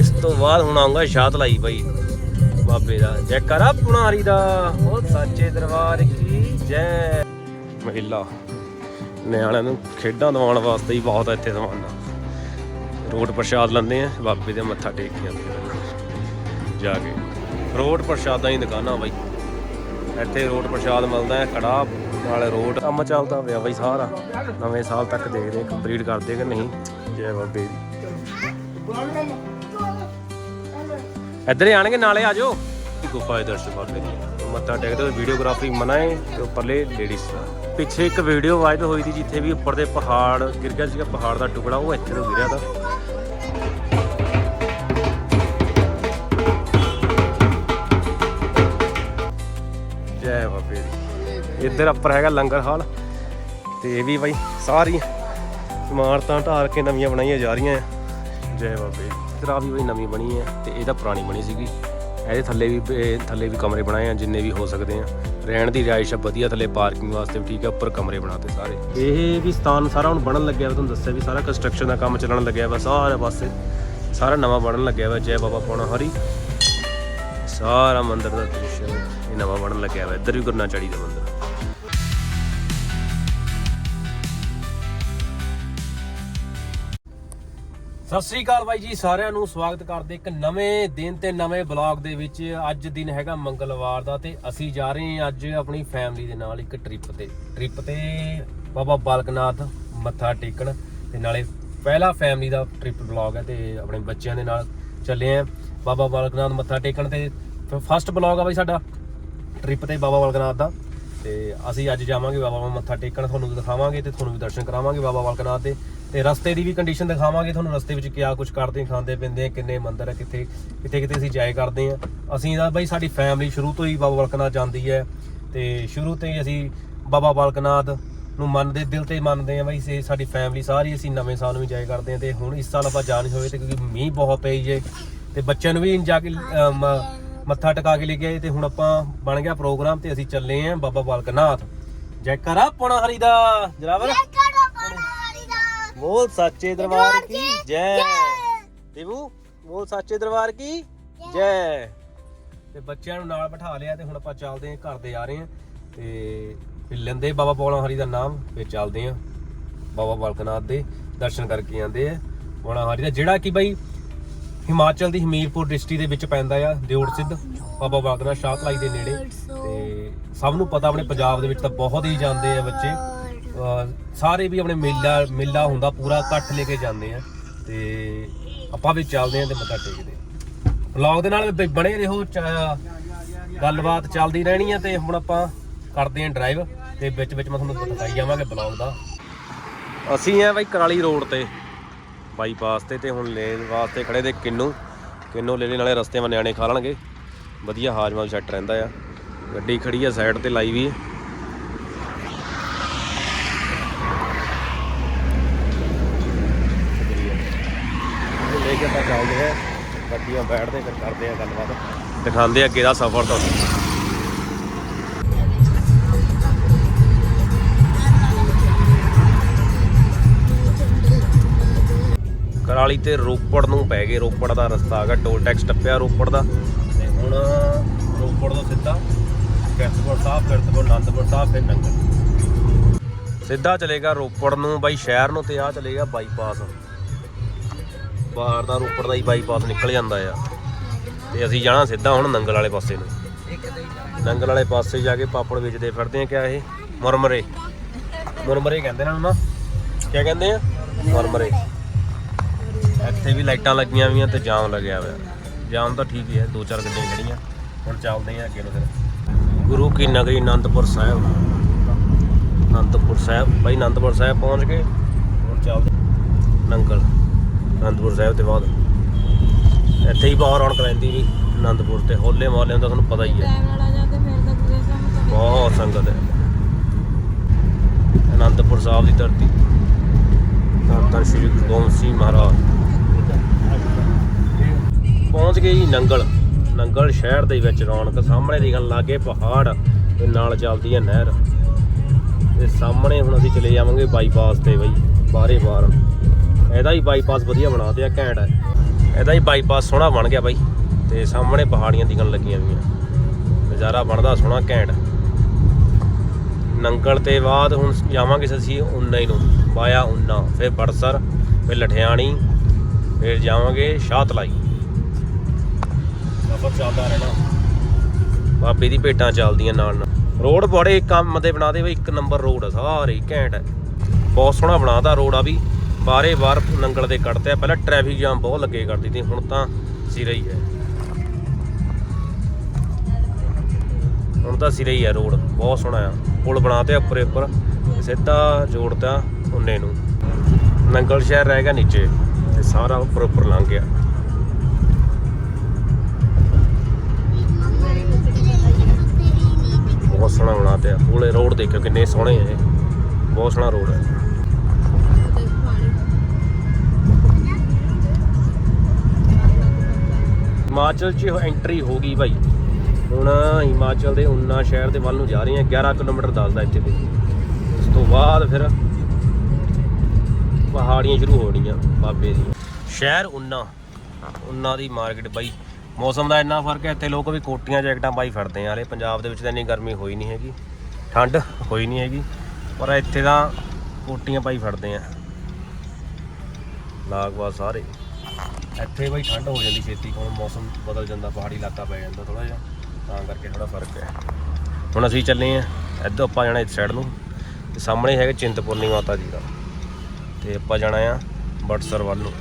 ਇਸ ਤੋਂ ਬਾਅਦ ਹੁਣ ਆਉਂਗਾ ਸ਼ਾਤ ਲਾਈ ਬਾਈ, ਬਾਬੇ ਦਾ। ਜੈ ਕਰਾ ਪੁਨਾਰੀ ਦਾ। ਉਹ ਸੱਚੇ ਦਰਬਾਰ ਕੀ ਜੈ। ਮਹਿਲਾ, ਨਿਆਣਿਆਂ ਨੂੰ ਖੇਡਾਂ ਦਿਵਾਉਣ ਵਾਸਤੇ ਹੀ ਬਹੁਤ ਇੱਥੇ ਸਮਾਨ। ਰੋਡ ਪ੍ਰਸ਼ਾਦ ਲੈਂਦੇ ਆ, ਬਾਬੇ ਦੇ ਮੱਥਾ ਟੇਕ ਕੇ ਆਉਂਦੇ ਜਾ ਕੇ। ਰੋਡ ਪ੍ਰਸ਼ਾਦਾਂ ਦੀ ਦੁਕਾਨਾਂ ਬਾਈ। ਇੱਥੇ ਰੋਡ ਪ੍ਰਸ਼ਾਦ ਮਿਲਦਾ ਹੈ ਕੜਾ ਨਾਲ ਰੋਡ। ਕੰਮ ਚੱਲਦਾ ਪਿਆ ਬਾਈ ਸਾਰਾ। ਨਵੇਂ ਸਾਲ ਤੱਕ ਦੇਖਦੇ ਕੰਪਲੀਟ ਕਰਦੇ ਕਿ ਨਹੀਂ। ਜੈ ਬਾਬੇ ਦੀ। ਇੱਧਰ ਹੀ ਆਣਗੇ ਨਾਲੇ ਆ ਜਾਓ। ਗੁਫਾ ਦੇ ਦਰਸ਼ਨ ਕਰਦੇ ਦੀ। ਮੱਥਾ ਟੇਕਦੇ ਹੋਏ ਵੀਡੀਓਗ੍ਰਾਫੀ ਮਨਾਏ ਤੇ ਉੱਪਰਲੇ ਲੇਡੀਜ਼ ਪਿੱਛੇ ਇੱਕ ਵੀਡੀਓ ਵਾਇਰਲ ਹੋਈ ਸੀ ਜਿੱਥੇ ਵੀ ਉੱਪਰ ਦੇ ਪਹਾੜ, ਗਿਰ ਗਿਆ ਸੀਗਾ ਪਹਾੜ ਦਾ ਟੁਕੜਾ, ਉਹ ਇੱਥੇ ਤੋਂ ਗਿਰਿਆ ਦਾ ਜੈ ਬਾਬੇ ਦੀ। ਇੱਧਰ ਉੱਪਰ ਹੈਗਾ ਲੰਗਰ ਹਾਲ। ਤੇ ਇਹ ਵੀ ਬਾਈ, ਸਾਰੀਆਂ ਇਮਾਰਤਾਂ ਢਾਲ ਕੇ ਨਵੀਆਂ ਬਣਾਈਆਂ ਜਾ ਰਹੀਆਂ ਆ। ਜੈ ਬਾਬੇ ਤੇਰਾ ਵੀ ਬਈ ਨਵੀਂ ਬਣੀ ਹੈ ਤੇ ਇਹ ਤਾਂ ਪੁਰਾਣੀ ਬਣੀ ਸੀਗੀ। ਇਹਦੇ ਥੱਲੇ ਵੀ, ਇਹ ਥੱਲੇ ਵੀ ਕਮਰੇ ਬਣਾਏ ਆ, ਜਿੰਨੇ ਵੀ ਹੋ ਸਕਦੇ ਆ। ਰਹਿਣ ਦੀ ਰਿਹਾਇਸ਼ ਆ, ਵਧੀਆ ਥੱਲੇ ਪਾਰਕਿੰਗ ਵਾਸਤੇ ਵੀ ਠੀਕ ਆ, ਉੱਪਰ ਕਮਰੇ ਬਣਾਤੇ ਸਾਰੇ। ਇਹ ਵੀ ਸਥਾਨ ਸਾਰਾ ਹੁਣ ਬਣਨ ਲੱਗਿਆ ਵਾ, ਤੁਹਾਨੂੰ ਦੱਸਿਆ ਵੀ ਸਾਰਾ ਕੰਸਟਰਕਸ਼ਨ ਦਾ ਕੰਮ ਚੱਲਣ ਲੱਗਿਆ ਵਾ, ਸਾਰੇ ਪਾਸੇ। ਸਾਰਾ ਨਵਾਂ ਬਣਨ ਲੱਗਿਆ ਵਾ, ਜੈ ਬਾਬਾ ਪੌਣਾ ਹਰੀ। ਸਾਰਾ ਮੰਦਿਰ ਦਾ ਦ੍ਰਿਸ਼ ਇਹ ਨਵਾਂ ਬਣਨ ਲੱਗਿਆ ਵਾ, ਇੱਧਰ ਵੀ ਗੁਰਨਾ ਚੜੀ ਦਾ ਮੰਦਿਰ। ਸਤਿ ਸ੍ਰੀ ਅਕਾਲ ਬਾਈ ਜੀ, ਸਾਰਿਆਂ ਨੂੰ ਸਵਾਗਤ ਕਰਦੇ ਇੱਕ ਨਵੇਂ ਦਿਨ ਤੇ ਨਵੇਂ ਬਲੌਗ ਦੇ ਵਿੱਚ। ਅੱਜ ਦਿਨ ਹੈਗਾ ਮੰਗਲਵਾਰ ਦਾ ਤੇ ਅਸੀਂ ਜਾ ਰਹੇ ਹਾਂ ਅੱਜ ਆਪਣੀ ਫੈਮਿਲੀ ਦੇ ਨਾਲ ਇੱਕ ਟ੍ਰਿਪ ਤੇ। ਟ੍ਰਿਪ ਤੇ ਬਾਬਾ ਬਾਲਕਨਾਥ ਮੱਥਾ ਟੇਕਣ ਤੇ ਨਾਲੇ ਪਹਿਲਾ ਫੈਮਿਲੀ ਦਾ ਟ੍ਰਿਪ ਬਲੌਗ ਹੈ ਤੇ ਆਪਣੇ ਬੱਚਿਆਂ ਦੇ ਨਾਲ ਚੱਲੇ ਆ ਬਾਬਾ ਬਾਲਕਨਾਥ ਮੱਥਾ ਟੇਕਣ ਤੇ। ਫਸਟ ਬਲੌਗ ਆ ਬਾਈ ਸਾਡਾ ਟ੍ਰਿਪ ਤੇ ਬਾਬਾ ਬਾਲਕਨਾਥ ਦਾ। ਤੇ ਅਸੀਂ ਅੱਜ ਜਾਵਾਂਗੇ ਬਾਬਾ ਮੱਥਾ ਟੇਕਣ, ਤੁਹਾਨੂੰ ਵੀ ਦਿਖਾਵਾਂਗੇ ਤੇ ਤੁਹਾਨੂੰ ਵੀ ਦਰਸ਼ਨ ਕਰਾਵਾਂਗੇ ਬਾਬਾ ਬਾਲਕਨਾਥ ਦੇ। ਤੇ ਰਸਤੇ ਦੀ ਵੀ ਕੰਡੀਸ਼ਨ ਦਿਖਾਵਾਂਗੇ ਤੁਹਾਨੂੰ ਰਸਤੇ ਵਿੱਚ ਕਿਆ ਕੁਝ ਕਰਦੇ ਖਾਂਦੇ ਪਿੰਦੇ ਕਿੰਨੇ ਮੰਦਿਰ ਹੈ ਕਿੱਥੇ ਕਿੱਥੇ ਕਿੱਥੇ ਅਸੀਂ ਜਾਏ ਕਰਦੇ ਆ ਅਸੀਂ ਤਾਂ ਬਾਈ ਸਾਡੀ ਫੈਮਿਲੀ ਸ਼ੁਰੂ ਤੋਂ ਹੀ ਬਾਬਾ ਬਾਲਕਨਾਥ ਜਾਂਦੀ ਹੈ ਤੇ ਸ਼ੁਰੂ ਤੋਂ ਹੀ ਅਸੀਂ ਬਾਬਾ ਬਾਲਕਨਾਥ ਨੂੰ ਮੰਨਦੇ ਦਿਲ ਤੇ ਮੰਨਦੇ ਆ ਬਾਈ ਸੇ ਸਾਡੀ ਫੈਮਿਲੀ ਸਾਰੀ ਅਸੀਂ ਨਵੇਂ ਸਾਲ ਨੂੰ ਜਾਏ ਕਰਦੇ ਆ ਤੇ ਹੁਣ ਇਸ ਸਾਲ ਆਪਾਂ ਜਾ ਨਹੀਂ ਹੋਏ ਤੇ ਕਿਉਂਕਿ ਮੀਂਹ ਬਹੁਤ ਪਈ ਜੇ ਤੇ ਬੱਚਿਆਂ ਨੂੰ ਵੀ ਜਾ ਕੇ ਮੱਥਾ ਟਿਕਾ ਕੇ ਲੈ ਕੇ ਆਏ ਤੇ ਹੁਣ ਆਪਾਂ ਬਣ ਗਿਆ ਪ੍ਰੋਗਰਾਮ ਤੇ ਅਸੀਂ ਚੱਲੇ ਆਂ ਬਾਬਾ ਬਾਲਕਨਾਥ। ਜੈ ਕਰਾ ਪੋਣਾ ਹਰੀ ਦਾ ਜਰਾਵਰ। ਬੋਲ ਸੱਚੇ ਦਰਬਾਰ ਕੀ? ਜੈ। ਦੇਵੂ ਬੋਲ ਸੱਚੇ ਦਰਬਾਰ ਕੀ? ਜੈ। ਤੇ ਬੱਚਿਆਂ ਨੂੰ ਨਾਲ ਬਿਠਾ ਲਿਆ ਤੇ ਹੁਣ ਆਪਾਂ ਚੱਲਦੇ ਆਂ ਘਰ ਦੇ ਆ ਰਹੇ ਆਂ ਤੇ ਫਿਰ ਲੈਂਦੇ ਬਾਬਾ ਪੋਣਾ ਹਰੀ ਦਾ ਨਾਮ ਫਿਰ ਚੱਲਦੇ ਆਂ ਬਾਬਾ ਬਾਲਕਨਾਥ ਦੇ ਦਰਸ਼ਨ ਕਰਕੇ ਆਂਦੇ ਆ। ਪੋਣਾ ਹਰੀ ਦਾ ਜਿਹੜਾ ਕਿ ਬਈ ਹਿਮਾਚਲ ਦੀ ਹਮੀਰਪੁਰ ਡਿਸਟ੍ਰਿਕਟ ਦੇ ਵਿੱਚ ਪੈਂਦਾ ਆ ਦਿਉੜ ਸਿੱਧ ਬਾਬਾ ਬਾਗਨਾ ਸ਼ਾਹਤਲਾਈ ਦੇ ਨੇੜੇ। ਤੇ ਸਭ ਨੂੰ ਪਤਾ ਆਪਣੇ ਪੰਜਾਬ ਦੇ ਵਿੱਚ ਤਾਂ ਬਹੁਤ ਹੀ ਜਾਂਦੇ ਆ ਬੱਚੇ। ਸਾਰੇ ਵੀ ਆਪਣੇ ਮੇਲਾ ਮੇਲਾ ਹੁੰਦਾ, ਪੂਰਾ ਇਕੱਠ ਲੈ ਕੇ ਜਾਂਦੇ ਆ। ਤੇ ਆਪਾਂ ਵੀ ਚੱਲਦੇ ਆ ਤੇ ਮੱਥਾ ਟੇਕਦੇ ਆ। ਵਲੌਗ ਦੇ ਨਾਲ ਬ- ਬਣੇ ਰਹੋ, ਚ- ਗੱਲਬਾਤ ਚੱਲਦੀ ਰਹਿਣੀ ਆ ਤੇ ਹੁਣ ਆਪਾਂ ਕਰਦੇ ਆ ਡਰਾਈਵ ਤੇ ਵਿੱਚ ਵਿੱਚ ਮੈਂ ਤੁਹਾਨੂੰ ਦਿਖਾਈ ਜਾਵਾਂਗੇ ਵਲੌਗ ਦਾ। ਅਸੀਂ ਆ ਬਾਈ ਕਰਾਲੀ ਰੋਡ ਤੇ ਬਾਈਪਾਸ ਤੇ ਤੇ ਹੁਣ ਲੈਣ ਵਾਸਤੇ ਖੜੇ ਦੇ ਕਿੰਨੂ। ਕਿੰਨੂ ਲੈ ਲੈ ਨਾਲੇ ਰਸਤੇ 'ਮਾ ਨਿਆਣੇ ਖਾ ਲੈਣਗੇ। ਵਧੀਆ ਹਾਜਮਾ ਸੈੱਟ ਰਹਿੰਦਾ ਆ। ਗੱਡੀ ਖੜੀ ਆ ਸਾਈਡ ਤੇ ਲਾਈ ਵੀ ਹੈ ਇਹ ਲੈ ਚੱਲਦੇ ਆ ਗੱਡੀਆਂ ਬੈਠਦੇ ਫਿਰ ਕਰਦੇ ਆ ਗੱਲਬਾਤ। ਦਿਖਾਉਂਦੇ ਆ ਅੱਗੇ ਦਾ ਸਫ਼ਰ ਤੁਹਾਨੂੰ। ਕਰਾਲੀ ਤੇ ਰੋਪੜ ਨੂੰ ਪੈ ਗਏ। ਰੋਪੜ ਦਾ ਰਸਤਾ ਹੈਗਾ ਟੋਲ ਟੈਕਸ ਟੱਪਿਆ ਰੋਪੜ ਦਾ। ਤੇ ਹੁਣ ਰੋਪੜ ਤੋਂ ਸਿੱਧਾ ਕਿਰਤਪੁਰ ਸਾਹਿਬ ਕਿਰਤਪੁਰ ਅਨੰਦਪੁਰ ਸਾਹਿਬ, ਫਿਰ ਨੰਗਲ ਸਿੱਧਾ ਚਲੇਗਾ ਰੋਪੜ ਨੂੰ, ਬਾਈ ਸ਼ਹਿਰ ਨੂੰ ਤੇ ਆ ਚਲੇਗਾ ਬਾਈਪਾਸ। ਬਾਹਰ ਦਾ ਰੋਪੜ ਦਾ ਹੀ ਬਾਈਪਾਸ ਨਿਕਲ ਜਾਂਦਾ ਆ। ਤੇ ਅਸੀਂ ਜਾਣਾ ਸਿੱਧਾ ਹੁਣ ਨੰਗਲ ਵਾਲੇ ਪਾਸੇ ਨੂੰ। ਨੰਗਲ ਵਾਲੇ ਪਾਸੇ ਜਾ ਕੇ ਪਾਪੜ ਵੇਚਦੇ ਫਿਰਦੇ ਆ, ਕਿਆ ਇਹ? ਮੁਰਮਰੇ। ਮੁਰਮਰੇ ਕਹਿੰਦੇ ਨੇ ਨਾ। ਕਿਆ ਕਹਿੰਦੇ ਆ? ਮੁਰਮਰੇ। ਇੱਥੇ ਵੀ ਲਾਈਟਾਂ ਲੱਗੀਆਂ ਹੋਈਆਂ ਤੇ ਜਾਮ ਲੱਗਿਆ ਹੋਇਆ। ਜਾਮ ਤਾਂ ਠੀਕ ਹੀ ਹੈ, ਦੋ ਚਾਰ ਗੱਡੀਆਂ ਖੜੀਆਂ। ਹੁਣ ਚੱਲਦੇ ਆ ਅੱਗੇ ਨੂੰ ਫਿਰ। ਗੁਰੂ ਕੀ ਨਗਰੀ ਅਨੰਦਪੁਰ ਸਾਹਿਬ? ਅਨੰਦਪੁਰ ਸਾਹਿਬ। ਭਾਈ ਅਨੰਦਪੁਰ ਸਾਹਿਬ ਪਹੁੰਚ ਕੇ ਹੁਣ ਚੱਲਦੇ। ਨੰਗਲ। ਅਨੰਦਪੁਰ ਸਾਹਿਬ ਤੇ ਬਾਅਦ। ਇੱਥੇ ਹੀ ਬਾਹਰ ਰੌਣਕ ਰਹਿੰਦੀ ਵੀ ਅਨੰਦਪੁਰ ਤੇ ਹੋਲੇ ਮਹੱਲੇ ਦਾ ਤੁਹਾਨੂੰ ਪਤਾ ਹੀ ਹੈ। ਬਹੁਤ ਸੰਗਤ ਹੈ। ਅਨੰਦਪੁਰ ਸਾਹਿਬ ਦੀ ਧਰਤੀ। ਧੰਨ ਸ਼੍ਰੀ ਗੁਰੂ ਗੋਬਿੰਦ ਸਿੰਘ ਮਹਾਰਾਜ। ਪਹੁੰਚ ਗਏ ਜੀ ਨੰਗਲ। ਨੰਗਲ ਸ਼ਹਿਰ ਦੇ ਵਿੱਚ ਰੌਣਕ ਸਾਹਮਣੇ ਦਿਖਣ ਲੱਗੇ ਪਹਾੜ ਤੇ ਨਾਲ ਚੱਲਦੀ ਹੈ ਨਹਿਰ। ਤੇ ਸਾਹਮਣੇ ਹੁਣ ਅਸੀਂ ਚਲੇ ਜਾਵਾਂਗੇ ਬਾਈਪਾਸ ਤੇ ਬਈ ਬਾਹਰੇ ਬਾਹਰ ਇਹਦਾ ਹੀ ਬਾਈਪਾਸ ਵਧੀਆ ਬਣਾ ਦਿਆ ਘੈਂਟ ਹੈ ਇਹਦਾ ਹੀ ਬਾਈਪਾਸ ਸੋਹਣਾ ਬਣ ਗਿਆ ਬਾਈ। ਤੇ ਸਾਹਮਣੇ ਪਹਾੜੀਆਂ ਦਿਖਣ ਲੱਗੀਆਂ ਹੋਈਆਂ। ਨਜ਼ਾਰਾ ਬਣਦਾ ਸੋਹਣਾ ਘੈਂਟ। ਨੰਗਲ ਤੇ ਬਾਅਦ ਹੁਣ ਜਾਵਾਂਗੇ ਅਸੀਂ ਉਨਾ ਹੀ ਨੂੰ ਵਾਇਆ ਉਨਾ ਫਿਰ ਬੜਸਰ ਫਿਰ ਲਠਿਆਣੀ ਫਿਰ ਜਾਵਾਂਗੇ ਸ਼ਾਹਤਲਾਈ। ਸਫਰ ਚੱਲਦਾ ਰਹਿਣਾ। ਬਾਬੇ ਦੀ ਭੇਟਾਂ ਚੱਲਦੀਆਂ ਨਾਲ ਨਾਲ। ਰੋਡ ਬੜੇ ਕੰਮ ਦੇ ਬਣਾਦੇ ਬਈ ਇੱਕ ਨੰਬਰ ਰੋਡ ਆ ਸਾਰੇ ਘੈਂਟ ਹੈ ਬਹੁਤ ਸੋਹਣਾ ਬਣਾਤਾ ਰੋਡ ਆ ਵੀ। ਬਾਰੇ ਬਾਰ ਨੰਗਲ ਦੇ ਕੱਟਦੇ ਆ। ਪਹਿਲਾਂ ਟ੍ਰੈਫਿਕ ਜਾਮ ਬਹੁਤ ਲੱਗੇ ਕਰਦੀ ਸੀ, ਹੁਣ ਤਾਂ ਸਿਰੇ ਹੀ ਹੈ। ਹੁਣ ਤਾਂ ਸਿਰੇ ਹੀ ਹੈ ਰੋਡ, ਬਹੁਤ ਸੋਹਣਾ ਆ। ਪੁਲ ਬਣਾਤੇ ਉੱਪਰੇ ਉੱਪਰ ਤੇ ਸਿੱਧਾ ਜੋੜਤਾ ਉਹਨੇ ਨੂੰ। ਨੰਗਲ ਸ਼ਹਿਰ ਰਹਿ ਗਿਆ ਨੀਚੇ, ਤੇ ਸਾਰਾ ਉੱਪਰ ਉੱਪਰ ਲੰਘ ਗਿਆ। ਬਹੁਤ ਸੋਹਣਾ ਬਣਾਤੇ ਆ। ਪੁਲੇ ਰੋਡ ਦੇਖਿਓ ਕਿੰਨੇ ਸੋਹਣੇ ਆ ਇਹ। ਬਹੁਤ ਸੋਹਣਾ ਰੋਡ ਹੈ ਹਿਮਾਚਲ 'ਚ ਐਂਟਰੀ ਹੋ ਗਈ ਭਾਈ ਹੁਣ ਹਿਮਾਚਲ ਦੇ ਉਨਾ ਸ਼ਹਿਰ ਦੇ ਵੱਲ ਨੂੰ ਜਾ ਰਹੇ ਹਾਂ 11 ਕਿਲੋਮੀਟਰ ਦੱਸਦਾ ਇੱਥੇ ਤੇ। ਉਸ ਤੋਂ ਬਾਅਦ ਫਿਰ ਪਹਾੜੀਆਂ ਸ਼ੁਰੂ ਹੋਣੀਆਂ ਬਾਬੇ ਦੀਆਂ। ਸ਼ਹਿਰ ਉਨਾ ਉਨਾ ਦੀ ਮਾਰਕੀਟ ਬਾਈ। ਮੌਸਮ ਦਾ ਇੰਨਾ ਫ਼ਰਕ ਹੈ, ਇੱਥੇ ਲੋਕ ਵੀ ਕੋਟੀਆਂ ਜੈਕਟਾਂ ਪਾਈ ਫਿਰਦੇ ਆ ਹਲੇ। ਪੰਜਾਬ ਦੇ ਵਿੱਚ ਤਾਂ ਇੰਨੀ ਗਰਮੀ ਹੋਈ ਨਹੀਂ ਹੈਗੀ, ਠੰਡ ਹੋਈ ਨਹੀਂ ਹੈਗੀ, ਪਰ ਇੱਥੇ ਤਾਂ ਕੋਟੀਆਂ ਪਾਈ ਫਿਰਦੇ ਆ। ਲਾਗਵਾ ਸਾਰੇ। ਇੱਥੇ ਬਈ ਠੰਡ ਹੋ ਜਾਂਦੀ ਛੇਤੀ, ਹੁਣ ਮੌਸਮ ਬਦਲ ਜਾਂਦਾ, ਪਹਾੜੀ ਇਲਾਕਾ ਪੈ ਜਾਂਦਾ ਥੋੜਾ ਜਿਹਾ, ਤਾਂ ਕਰਕੇ ਥੋੜਾ ਫ਼ਰਕ ਹੈ। ਹੁਣ ਅਸੀਂ ਚੱਲੇ ਆ ਇੱਧਰ ਆਪਾਂ ਜਾਣਾ ਇਸ ਸਾਈਡ ਨੂੰ, ਤੇ ਸਾਹਮਣੇ ਹੈਗਾ ਚਿੰਤਪੁਰਨੀ ਮਾਤਾ ਜੀ ਦਾ, ਤੇ ਆਪਾਂ ਜਾਣਾ ਆ ਬਟਸਰ ਵੱਲ ਨੂੰ।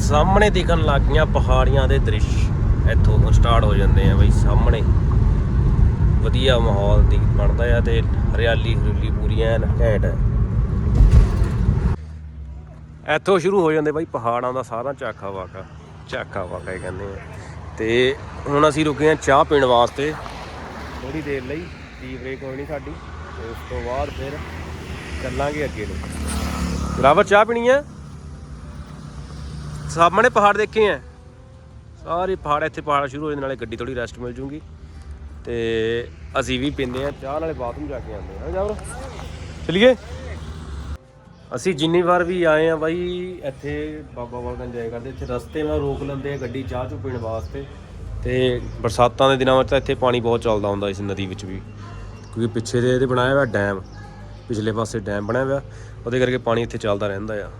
ਸਾਹਮਣੇ ਦਿਖਣ ਲੱਗ ਗਈਆਂ ਪਹਾੜੀਆਂ ਦੇ ਦ੍ਰਿਸ਼, ਇੱਥੋਂ ਸਟਾਰਟ ਹੋ ਜਾਂਦੇ ਆ ਬਈ, ਸਾਹਮਣੇ। ਵਧੀਆ ਮਾਹੌਲ ਦੀ ਬਣਦਾ ਆ ਤੇ ਹਰਿਆਲੀ ਹਰੂਲੀ ਪੂਰੀ ਐਨ ਘੈਂਟ ਹੈ ਇੱਥੋਂ ਸ਼ੁਰੂ ਹੋ ਜਾਂਦੇ ਬਾਈ ਪਹਾੜਾਂ ਦਾ ਸਾਰਾ ਝਾਖਾ ਵਾਕਾ ਝਾਖਾ ਵਾਕਾ ਹੀ ਕਹਿੰਦੇ ਆ। ਤੇ ਹੁਣ ਅਸੀਂ ਰੁਕੇ ਆ ਚਾਹ ਪੀਣ ਵਾਸਤੇ। ਥੋੜੀ ਦੇਰ ਲਈ ਟੀ ਬ੍ਰੇਕ ਹੋਣੀ ਸਾਡੀ, ਤੇ ਉਸ ਤੋਂ ਬਾਅਦ ਫਿਰ ਚੱਲਾਂਗੇ ਅੱਗੇ ਨੂੰ। ਬਰਾਬਰ ਚਾਹ ਪੀਣੀ ਆ? ਸਾਹਮਣੇ ਪਹਾੜ ਦੇਖੇ ਆ। ਸਾਰੇ ਪਹਾੜ, ਇੱਥੇ ਪਹਾੜ ਸ਼ੁਰੂ ਹੋ ਜਾਂਦੇ, ਨਾਲੇ ਗੱਡੀ ਥੋੜੀ ਰੈਸਟ ਮਿਲ ਜੂਗੀ। ਤੇ ਅਸੀਂ ਵੀ ਪੀਂਦੇ ਆ ਚਾਹ ਨਾਲੇ ਬਾਥਰੂਮ ਜਾ ਕੇ ਆਉਂਦੇ ਹਾਂ। ਜਾਵਰ? ਚਲਿਏ? ਅਸੀਂ ਜਿੰਨੀ ਵਾਰ ਵੀ ਆਏ ਆ ਬਾਈ ਇੱਥੇ ਬਾਬਾ ਵਾਲਗੰਜ ਜਾਇਆ ਕਰਦੇ ਇੱਥੇ ਰਸਤੇ 'ਮਾ ਰੋਕ ਲੈਂਦੇ ਆ ਗੱਡੀ ਚਾਹ ਚੁ ਪੀਣ ਵਾਸਤੇ। ਤੇ ਬਰਸਾਤਾਂ ਦੇ ਦਿਨਾਂ ਵਿੱਚ ਤਾਂ ਇੱਥੇ ਪਾਣੀ ਬਹੁਤ ਚੱਲਦਾ ਹੁੰਦਾ ਇਸ ਨਦੀ ਵਿੱਚ ਵੀ। ਕਿਉਂਕਿ ਪਿੱਛੇ ਦੇ ਇਹਦੇ ਬਣਾਇਆ ਹੋਇਆ ਡੈਮ ਪਿਛਲੇ ਪਾਸੇ ਡੈਮ ਬਣਿਆ ਹੋਇਆ ਉਹਦੇ ਕਰਕੇ ਪਾਣੀ ਇੱਥੇ ਚੱਲਦਾ ਰਹਿੰਦਾ ਆ।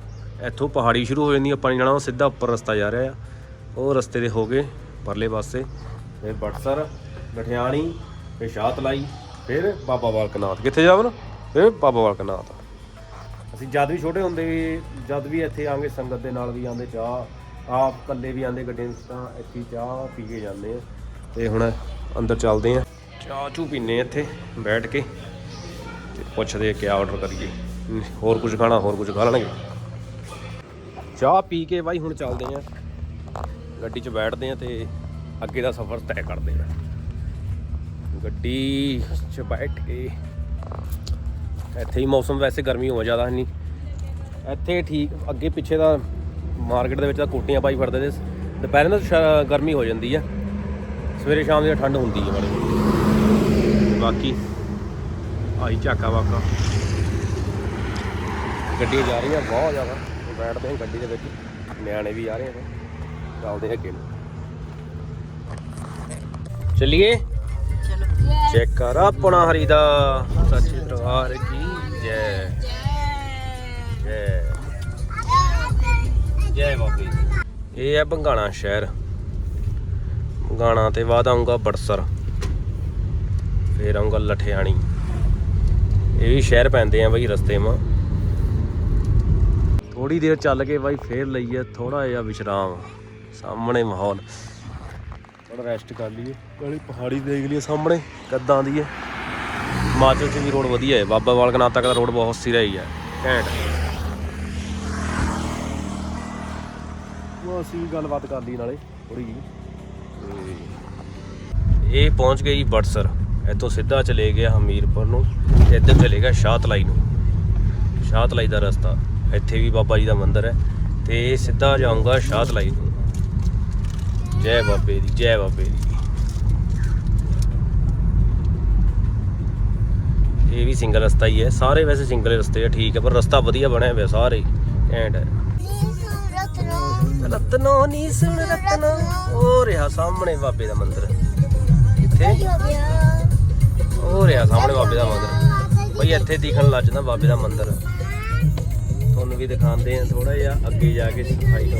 ਇੱਥੋਂ ਪਹਾੜੀ ਸ਼ੁਰੂ ਹੋ ਜਾਂਦੀ ਆ ਪਾਣੀ ਜਾਣਾ ਸਿੱਧਾ ਉੱਪਰ ਰਸਤਾ ਜਾ ਰਿਹਾ ਆ। ਉਹ ਰਸਤੇ ਦੇ ਹੋ ਗਏ ਪਰਲੇ ਪਾਸੇ ਫਿਰ ਬਟਸਰ। ਲਠਿਆਣੀ ਫਿਰ ਸ਼ਾਹਤਲਾਈ ਫਿਰ ਬਾਬਾ ਬਾਲਕਨਾਥ। ਕਿੱਥੇ ਜਾਵਨ ਫਿਰ ਬਾਬਾ ਬਾਲਕਨਾਥ। ਅਸੀਂ ਜਦ ਵੀ ਛੋਟੇ ਹੁੰਦੇ ਵੀ ਜਦ ਵੀ ਇੱਥੇ ਆਂਗੇ ਸੰਗਤ ਦੇ ਨਾਲ ਵੀ ਆਂਦੇ ਚਾਹ, ਆਪ ਇਕੱਲੇ ਵੀ ਆਂਦੇ ਗੱਡੀਆਂ ਵਿੱਚ ਤਾਂ ਇੱਥੇ ਚਾਹ ਪੀ ਕੇ ਜਾਂਦੇ ਆ। ਤੇ ਹੁਣ ਅੰਦਰ ਚੱਲਦੇ ਆ। ਚਾਹ ਚੂ ਪੀਨੇ ਇੱਥੇ, ਬੈਠ ਕੇ। ਤੇ ਪੁੱਛਦੇ ਆ ਕਿ ਆਰਡਰ ਕਰੀਏ। ਹੋਰ ਕੁਝ ਖਾਣਾ, ਹੋਰ ਕੁਝ ਖਾ ਲੈਣਗੇ। ਚਾਹ ਪੀ ਕੇ ਬਾਈ ਹੁਣ ਚੱਲਦੇ ਆ। ਗੱਡੀ 'ਚ ਬੈਠਦੇ ਆ ਤੇ ਅੱਗੇ ਦਾ ਸਫ਼ਰ ਤੈਅ ਕਰਦੇ ਆ। ਗੱਡੀ 'ਚ ਬੈਠ ਕੇ। ਇੱਥੇ ਹੀ ਮੌਸਮ ਵੈਸੇ ਗਰਮੀ ਹੋ ਜ਼ਿਆਦਾ ਨਹੀਂ। ਇੱਥੇ ਠੀਕ, ਅੱਗੇ ਪਿੱਛੇ ਦਾ ਮਾਰਕੀਟ ਦੇ ਵਿੱਚ ਤਾਂ ਕੋਟੀਆਂ ਪਾਈ ਫਿਰਦੇ ਨੇ। ਦੁਪਹਿਰੇ ਨੂੰ ਸ਼ਾ- ਗਰਮੀ ਹੋ ਜਾਂਦੀ ਆ। ਸਵੇਰੇ ਸ਼ਾਮ ਦੀ ਠੰਡ ਹੁੰਦੀ ਹੈ ਬੜੀ ਬਾਕੀ ਆਈ ਝਾਕਾ ਵਾਕਾ। ਗੱਡੀਆਂ ਜਾ ਰਹੀਆਂ ਬਹੁਤ ਜ਼ਿਆਦਾ। ਬੈਠਦੇ ਹਾਂ ਗੱਡੀ ਦੇ ਵਿੱਚ। ਨਿਆਣੇ ਵੀ ਆ ਰਹੇ ਨੇ ਚੱਲਦੇ ਅੱਗੇ ਨੂੰ। ਚੱਲੀਏ। ਚੈੱਕ ਕਰ ਆਪਣਾ ਹਰੀ ਦਾ ਸੱਚੇ ਦਰਬਾਰ ਕੀ ਜੈ। ਜੈ। ਜੈ ਬਾਬੀ ਇਹ ਹੈ ਬੰਗਾਣਾ ਸ਼ਹਿਰ। ਬੰਗਾਣਾ ਤੇ ਬਾਅਦ ਆਉਂਗਾ ਬੜਸਰ। ਫੇਰ ਆਉਂਗਾ ਲਠਿਆਣੀ। ਇਹ ਵੀ ਸ਼ਹਿਰ ਪੈਂਦੇ ਆ ਬਈ ਰਸਤੇ 'ਮਾ। ਥੋੜੀ ਦੇਰ ਚੱਲ ਕੇ ਬਾਈ ਫੇਰ ਲਈਏ ਥੋੜਾ ਜਿਹਾ ਵਿਸ਼ਰਾਮ। ਸਾਹਮਣੇ ਮਾਹੌਲ। ਥੋੜਾ ਰੈਸਟ ਕਰ ਲਈਏ। ਕਾਲੀ ਪਹਾੜੀ ਦੇਖ ਲਈਏ ਸਾਹਮਣੇ ਕੱਦਾਂ ਦੀ ਹੈ। ਹਿਮਾਚਲ 'ਚ ਵੀ ਰੋਡ ਵਧੀਆ ਹੈ। ਬਾਬਾ ਬਾਲਕਨਾਥ ਤੱਕ ਦਾ ਰੋਡ ਬਹੁਤ ਸਿਰਾ ਹੀ ਹੈ। ਘੈਂਟ। ਉਹ ਅਸੀਂ ਗੱਲਬਾਤ ਕਰ ਲਈ ਨਾਲੇ ਥੋੜੀ ਜੀ ਇਹ ਪਹੁੰਚ ਗਈ ਬੜਸਰ। ਇੱਥੋਂ ਸਿੱਧਾ ਚਲੇ ਗਿਆ ਹਮੀਰਪੁਰ ਨੂੰ ਤੇ ਇੱਧਰ ਚਲੇ ਗਿਆ ਸ਼ਾਹਤਲਾਈ ਨੂੰ। ਸ਼ਾਹਤਲਾਈ ਦਾ ਰਸਤਾ। ਇੱਥੇ ਵੀ ਬਾਬਾ ਜੀ ਦਾ ਮੰਦਿਰ ਹੈ। ਤੇ ਸਿੱਧਾ ਜਾਊਂਗਾ ਸ਼ਾਹਤਲਾਈ ਨੂੰ। ਜੈ ਬਾਬੇ ਦੀ, ਜੈ ਬਾਬੇ ਦੀ। ਇਹ ਵੀ ਸਿੰਗਲ ਰਸਤਾ ਹੀ ਹੈ। ਸਾਰੇ ਵੈਸੇ ਸਿੰਗਲ ਰਸਤੇ ਆ, ਠੀਕ ਹੈ, ਪਰ ਰਸਤਾ ਵਧੀਆ ਬਣਿਆ ਹੋਇਆ ਸਾਰੇ। ਐਂਡ ਰਤਨੋ ਨੀ ਸੁਣ ਰਤਨੋ ਉਹ ਰਿਹਾ ਸਾਹਮਣੇ ਬਾਬੇ ਦਾ ਮੰਦਿਰ। ਕਿੱਥੇ? ਉਹ ਰਿਹਾ ਸਾਹਮਣੇ ਬਾਬੇ ਦਾ ਮੰਦਿਰ। ਬਈ ਇੱਥੇ ਦਿਖਣ ਲੱਗ ਜਾਂਦਾ ਬਾਬੇ ਦਾ ਮੰਦਿਰ। ਤੁਹਾਨੂੰ ਵੀ ਦਿਖਾਉਂਦੇ ਆ ਥੋੜਾ ਜਿਹਾ। ਅੱਗੇ ਜਾ ਕੇ ਸਫ਼ਾਈ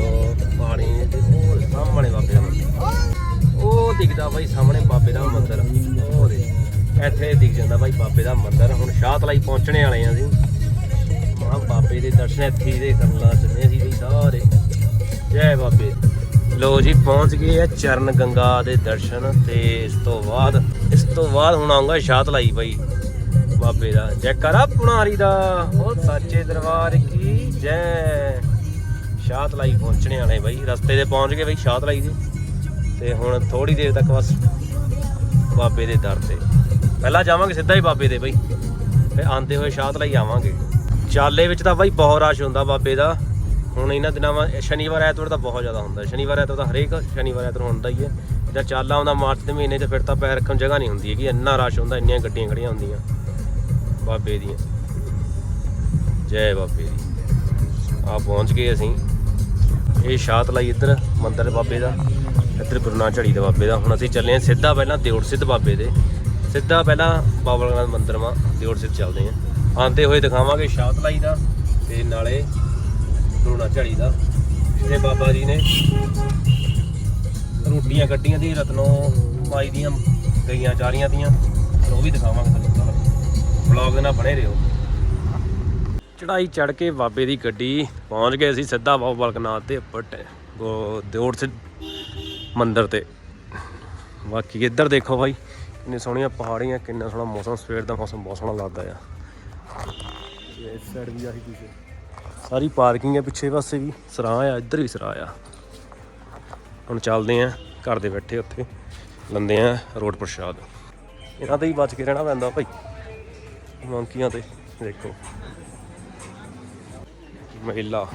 ਪਾਣੀ ਤੇ ਉਹ ਸਾਹਮਣੇ ਬਾਬੇ ਦਾ ਮੰਦਿਰ। ਉਹ ਦਿਖਦਾ ਬਾਈ ਸਾਹਮਣੇ ਬਾਬੇ ਦਾ ਮੰਦਿਰ। ਉਹ ਦੇ ਇੱਥੇ ਦਿਖ ਜਾਂਦਾ ਬਾਈ ਬਾਬੇ ਦਾ ਮੰਦਿਰ। ਹੁਣ ਸ਼ਾਹਤਲਾਈ ਪਹੁੰਚਣੇ ਵਾਲੇ ਆ ਅਸੀਂ। ਮਹਾਂ ਬਾਬੇ ਦੇ ਦਰਸ਼ਨ ਇੱਥੇ ਦੇ ਕਰਨ ਲਾ ਚੱਲੇ ਸੀ ਸਾਰੇ। ਜੈ ਬਾਬੇ। ਲੋ ਜੀ, ਪਹੁੰਚ ਗਏ ਆ ਚਰਨ ਗੰਗਾ ਦੇ ਦਰਸ਼ਨ ਤੇ ਇਸ ਤੋਂ ਬਾਅਦ, ਇਸ ਤੋਂ ਬਾਅਦ ਹੁਣ ਆਉਂਗਾ ਸ਼ਾਹਤਲਾਈ ਬਾਈ ਬਾਬੇ ਦਾ। ਜੈ ਕਰਾ ਪੁਣਾਰੀ ਦਾ। ਉਹ ਸੱਚੇ ਦਰਬਾਰ ਕੀ ਜੈ। ਸ਼ਾਹਤਲਾਈ ਪਹੁੰਚਣੇ ਵਾਲੇ ਬਾਈ, ਰਸਤੇ ਤੇ ਪਹੁੰਚ ਗਏ ਬਾਈ ਸ਼ਾਹਤਲਾਈ ਦੇ। ਤੇ ਹੁਣ ਥੋੜੀ ਦੇਰ ਤੱਕ ਬਸ ਬਾਬੇ ਦੇ ਦਰ ਤੇ। ਪਹਿਲਾਂ ਜਾਵਾਂਗੇ ਸਿੱਧਾ ਹੀ ਬਾਬੇ ਦੇ ਬਾਈ। ਫਿਰ ਆਂਦੇ ਹੋਏ ਸ਼ਾਹਤਲਾਈ ਆਵਾਂਗੇ। ਚਾਲੇ ਵਿੱਚ ਤਾਂ ਬਾਈ ਬਹੁਤ ਰਸ਼ ਹੁੰਦਾ ਬਾਬੇ ਦਾ। ਹੁਣ ਇਹਨਾਂ ਦਿਨਾਂ ਵਾ ਸ਼ਨੀਵਾਰ, ਐਤਵਾਰ ਤਾਂ ਬਹੁਤ ਜ਼ਿਆਦਾ ਹੁੰਦਾ। ਸ਼ਨੀਵਾਰ, ਐਤਵਾਰ ਤਾਂ ਹਰੇਕ ਸ਼ਨੀਵਾਰ, ਐਤਵਾਰ ਹੁੰਦਾ ਹੀ ਹੈ। ਜਦ ਚਾਲਾ ਆਉਂਦਾ ਮਾਰਚ ਦੇ ਮਹੀਨੇ 'ਚ, ਫਿਰ ਤਾਂ ਪੈਰ ਰੱਖਣ ਜਗ੍ਹਾ ਨਹੀਂ ਹੁੰਦੀ ਹੈਗੀ। ਇੰਨਾ ਰਸ਼ ਹੁੰਦਾ, ਇੰਨੀਆਂ ਗੱਡੀਆਂ ਖੜੀਆਂ ਹੁੰਦੀਆਂ। ਬਾਬੇ ਦੀਆਂ। ਜੈ ਬਾਬੇ ਦੀ। ਆ ਪਹੁੰਚ ਗਏ ਅਸੀਂ। ਇਹ ਸ਼ਾਤਲਾਈ ਇੱਧਰ ਮੰਦਰ ਬਾਬੇ ਦਾ, ਇੱਧਰ ਗੁਰਨਾ ਝੜੀ ਦਾ ਬਾਬੇ ਦਾ। ਹੁਣ ਅਸੀਂ ਚੱਲੇ ਹਾਂ ਸਿੱਧਾ ਪਹਿਲਾਂ ਦਿਉੜ ਸਿੱਧ ਬਾਬੇ ਦੇ। ਸਿੱਧਾ ਪਹਿਲਾਂ ਬਾਬਾ ਮੰਦਰ ਮੰਦਿਰ ਮਾ ਦਿਉੜ ਸਿੱਧ ਚੱਲਦੇ ਹਾਂ। ਆਂਦੇ ਹੋਏ ਦਿਖਾਵਾਂਗੇ ਸ਼ਾਤਲਾਈ ਦਾ ਤੇ ਨਾਲੇ ਗੁਰਨਾ ਝੜੀ ਦਾ। ਜਿੱਥੇ ਬਾਬਾ ਜੀ ਨੇ ਰੋਟੀਆਂ ਕੱਢੀਆਂ ਦੀ ਰਤਨੋ ਮਾਈ ਦੀਆਂ, ਗਈਆਂ ਚਾਰੀਆਂ ਦੀਆਂ। ਉਹ ਵੀ ਦਿਖਾਵਾਂਗੇ ਤੁਹਾਨੂੰ ਸਾਰਾ। ਦੇ ਨਾਲ ਬਣੇ ਰਹੋ। ਚੜਾਈ ਚੜ ਕੇ ਬਾਬੇ ਦੀ ਗੱਡੀ ਪਹੁੰਚ ਗਏ ਅਸੀਂ ਸਿੱਧਾ ਬਾਬਾ ਬਲਕਨਾਥ ਦੇ ਉੱਪਰ ਗੋ ਦਿਓੜ ਸੇ ਮੰਦਿਰ ਤੇ। ਬਾਕੀ ਇੱਧਰ ਦੇਖੋ ਭਾਈ ਕਿੰਨੀ ਸੋਹਣੀਆਂ ਪਹਾੜੀਆਂ ਕਿੰਨਾ ਸੋਹਣਾ ਮੌਸਮ ਸਵੇਰ ਦਾ ਮੌਸਮ ਬਹੁਤ ਸੋਹਣਾ ਲੱਗਦਾ ਆ। ਇਸ ਸਾਈਡ ਵੀ ਆਹੀ ਕੁਛ ਸਾਰੀ ਪਾਰਕਿੰਗ ਹੈ ਪਿੱਛੇ ਪਾਸੇ ਵੀ ਸਰਾਂ ਆ ਇੱਧਰ ਵੀ ਸਰਾਂ ਆ। ਹੁਣ ਚੱਲਦੇ ਆ ਘਰ ਦੇ ਬੈਠੇ ਉੱਥੇ ਲੰਦੇ ਆ ਰੋਡ ਪ੍ਰਸ਼ਾਦ। ਇਹਨਾਂ ਤੇ ਹੀ ਬਚ ਕੇ ਰਹਿਣਾ ਪੈਂਦਾ ਭਾਈ ਮੰਕੀਆਂ ਤੇ ਦੇਖੋ। ਮਹਿਲਾ।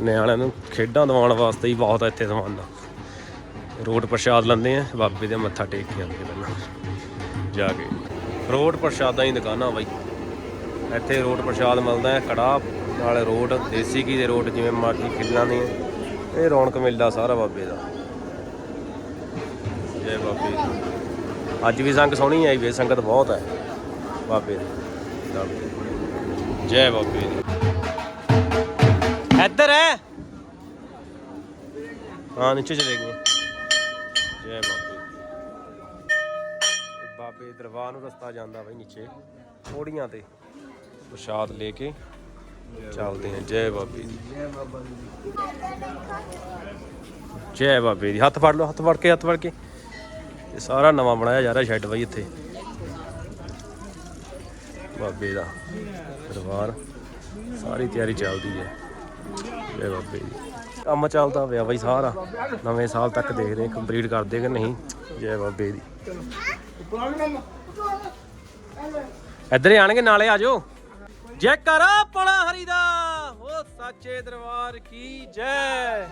ਨਿਆਣਿਆਂ ਨੂੰ ਖੇਡਾਂ ਦਿਵਾਉਣ ਵਾਸਤੇ ਹੀ ਬਹੁਤ ਇੱਥੇ ਸਮਾਨ ਰੋਡ ਪ੍ਰਸ਼ਾਦ ਲੈਂਦੇ ਆ, ਬਾਬੇ ਦੇ ਮੱਥਾ ਟੇਕ ਕੇ ਆਉਂਦੇ ਪਹਿਲਾਂ। ਜਾ ਕੇ। ਰੋਡ ਪ੍ਰਸ਼ਾਦਾਂ ਦੀ ਦੁਕਾਨਾਂ ਬਾਈ। ਇੱਥੇ ਰੋਡ ਪ੍ਰਸ਼ਾਦ ਮਿਲਦਾ ਹੈ, ਕੜਾਹ ਨਾਲ ਰੋਡ, ਦੇਸੀ ਘੀ ਦੇ ਰੋਡ, ਜਿਵੇਂ ਮਰਜ਼ੀ ਖਿੱਲਾਂ ਨੇ ਇਹ ਰੌਣਕ ਮੇਲਾ ਸਾਰਾ ਬਾਬੇ ਦਾ। ਜੈ ਬਾਬੇ ਅੱਜ ਵੀ ਸੰਗ ਸੋਹਣੀ ਆਈ ਵੇ, ਸੰਗਤ ਬਹੁਤ ਹੈ। ਬਾਬੇ ਦੀ। ਜੈ ਬਾਬੇ ਦੀ। ਇੱਧਰ ਹੈ। ਹਾਂ, ਨੀਚੇ ਚਲੇ ਗਏ ਜੈ ਬਾਬੇ ਦਰਬਾਰ ਨੂੰ ਰਸਤਾ ਜਾਂਦਾ ਬਈ ਨੀਚੇ, ਪੌੜੀਆਂ ਤੇ। ਪ੍ਰਸ਼ਾਦ ਲੈ ਕੇ ਚੱਲਦੇ ਹਾਂ। ਜੈ ਬਾਬੇ ਦੀ। ਜੈ ਬਾਬੇ ਦੀ। ਹੱਥ ਫੜ ਲਓ, ਹੱਥ ਫੜ ਕੇ, ਹੱਥ ਫੜ ਕੇ। ਇਹ ਸਾਰਾ ਨਵਾਂ ਬਣਾਇਆ ਜਾ ਰਿਹਾ ਸ਼ੈੱਡ ਬਾਈ ਇੱਥੇ। ਬਾਬੇ ਦਾ ਦਰਬਾਰ। ਸਾਰੀ ਤਿਆਰੀ ਚੱਲਦੀ ਹੈ। ਜੈ ਬਾਬੇ ਦੀ ਕੰਮ ਚੱਲਦਾ ਪਿਆ ਬਈ ਸਾਰਾ। ਨਵੇਂ ਸਾਲ ਤੱਕ ਦੇਖਦੇ ਹਾਂ ਕੰਪਲੀਟ ਕਰਦੇ ਕਿ ਨਹੀਂ। ਜੈ ਬਾਬੇ ਦੀ। ਇੱਧਰ ਆਣਗੇ, ਨਾਲੇ ਆ ਜਾਓ। ਜੈ ਕਰਾ ਪਣਾ ਹਰੀ ਦਾ ਉਹ ਸਾਚੇ ਦਰਬਾਰ ਕੀ ਜੈ।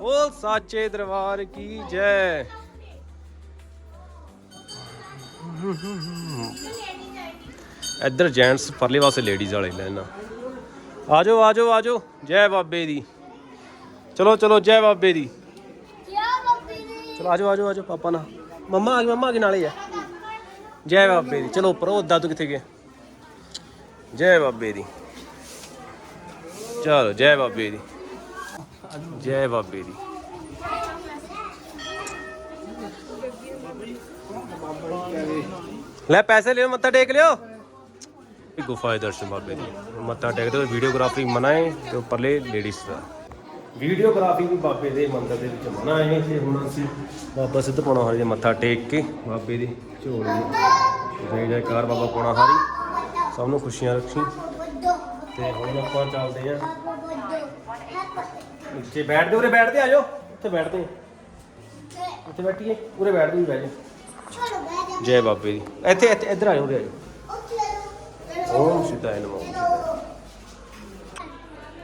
ਬੋਲ ਸਾਚੇ ਦਰਬਾਰ ਕੀ ਜੈ। ਇੱਧਰ ਜੈਂਟਸ ਪਰਲੇ ਪਾਸੇ ਲੇਡੀਜ਼ ਵਾਲੇ ਲੈਣਾ ਆਜੋ ਆਜੋ ਆਜੋ। ਜੈ ਬਾਬੇ ਦੀ। ਚਲੋ ਚਲੋ ਜੈ ਬਾਬੇ ਦੀ। ਚਲੋ ਆਜੋ ਆਜੋ ਆਜੋ ਪਾਪਾ ਨਾ ਮੰਮਾ ਆ ਗਈ ਮੰਮਾ ਆ ਗਈ ਨਾਲੇ ਆ। ਜੈ ਬਾਬੇ ਦੀ। ਚਲੋ ਉੱਪਰ ਉਹ ਦਾਦੂ ਕਿੱਥੇ ਗਿਆ? ਜੈ ਬਾਬੇ ਦੀ। ਚਲੋ ਜੈ ਬਾਬੇ ਦੀ। ਜੈ ਬਾਬੇ ਦੀ। ਲੈ ਪੈਸੇ ਲਿਓ ਮੱਥਾ ਟੇਕ ਲਿਓ। ਇਹ ਗੁਫਾ ਦੇ ਦਰਸ਼ਨ ਬਾਬੇ ਦੀ ਮੱਥਾ ਟੇਕਦੇ ਹੋਏ ਵੀਡੀਓਗ੍ਰਾਫੀ ਮਨਾਏ ਤੇ ਉੱਪਰਲੇ ਲੇਡੀਜ਼ ਦਾ। ਵੀਡੀਓਗ੍ਰਾਫੀ ਵੀ ਬਾਬੇ ਦੇ ਮੰਦਰ ਦੇ ਵਿੱਚ ਮਨਾ ਹੈ ਤੇ ਹੁਣ ਅਸੀਂ ਬਾਬਾ ਸਿੱਧ ਪੌਣਾ ਹਰੀ ਦੇ ਮੱਥਾ ਟੇਕ ਕੇ ਬਾਬੇ ਦੀ ਝੋਲੀ ਜੈ ਜੈਕਾਰ ਬਾਬਾ ਪੌਣਾ ਹਰੀ ਸਭ ਨੂੰ ਖੁਸ਼ੀਆਂ ਰੱਖੀ। ਤੇ ਹੁਣ ਆਪਾਂ ਚੱਲਦੇ ਆਂ ਨੀਚੇ ਬੈਠਦੇ ਉਰੇ ਬੈਠਦੇ ਆ ਜਾਓ ਉੱਥੇ ਬੈਠਦੇ ਹਾਂ। ਉੱਥੇ ਬੈਠੀਏ ਉਰੇ ਬੈਠਦੇ ਵੀ ਬਹਿ ਜਾਓ। ਜੈ ਬਾਬੇ ਦੀ। ਇੱਥੇ ਇੱਥੇ ਇੱਧਰ ਆ ਜਾਓ ਉਰੇ ਆ ਜਾਓ। ਓਮ ਸਿੱਧਾਏ ਨਮੋ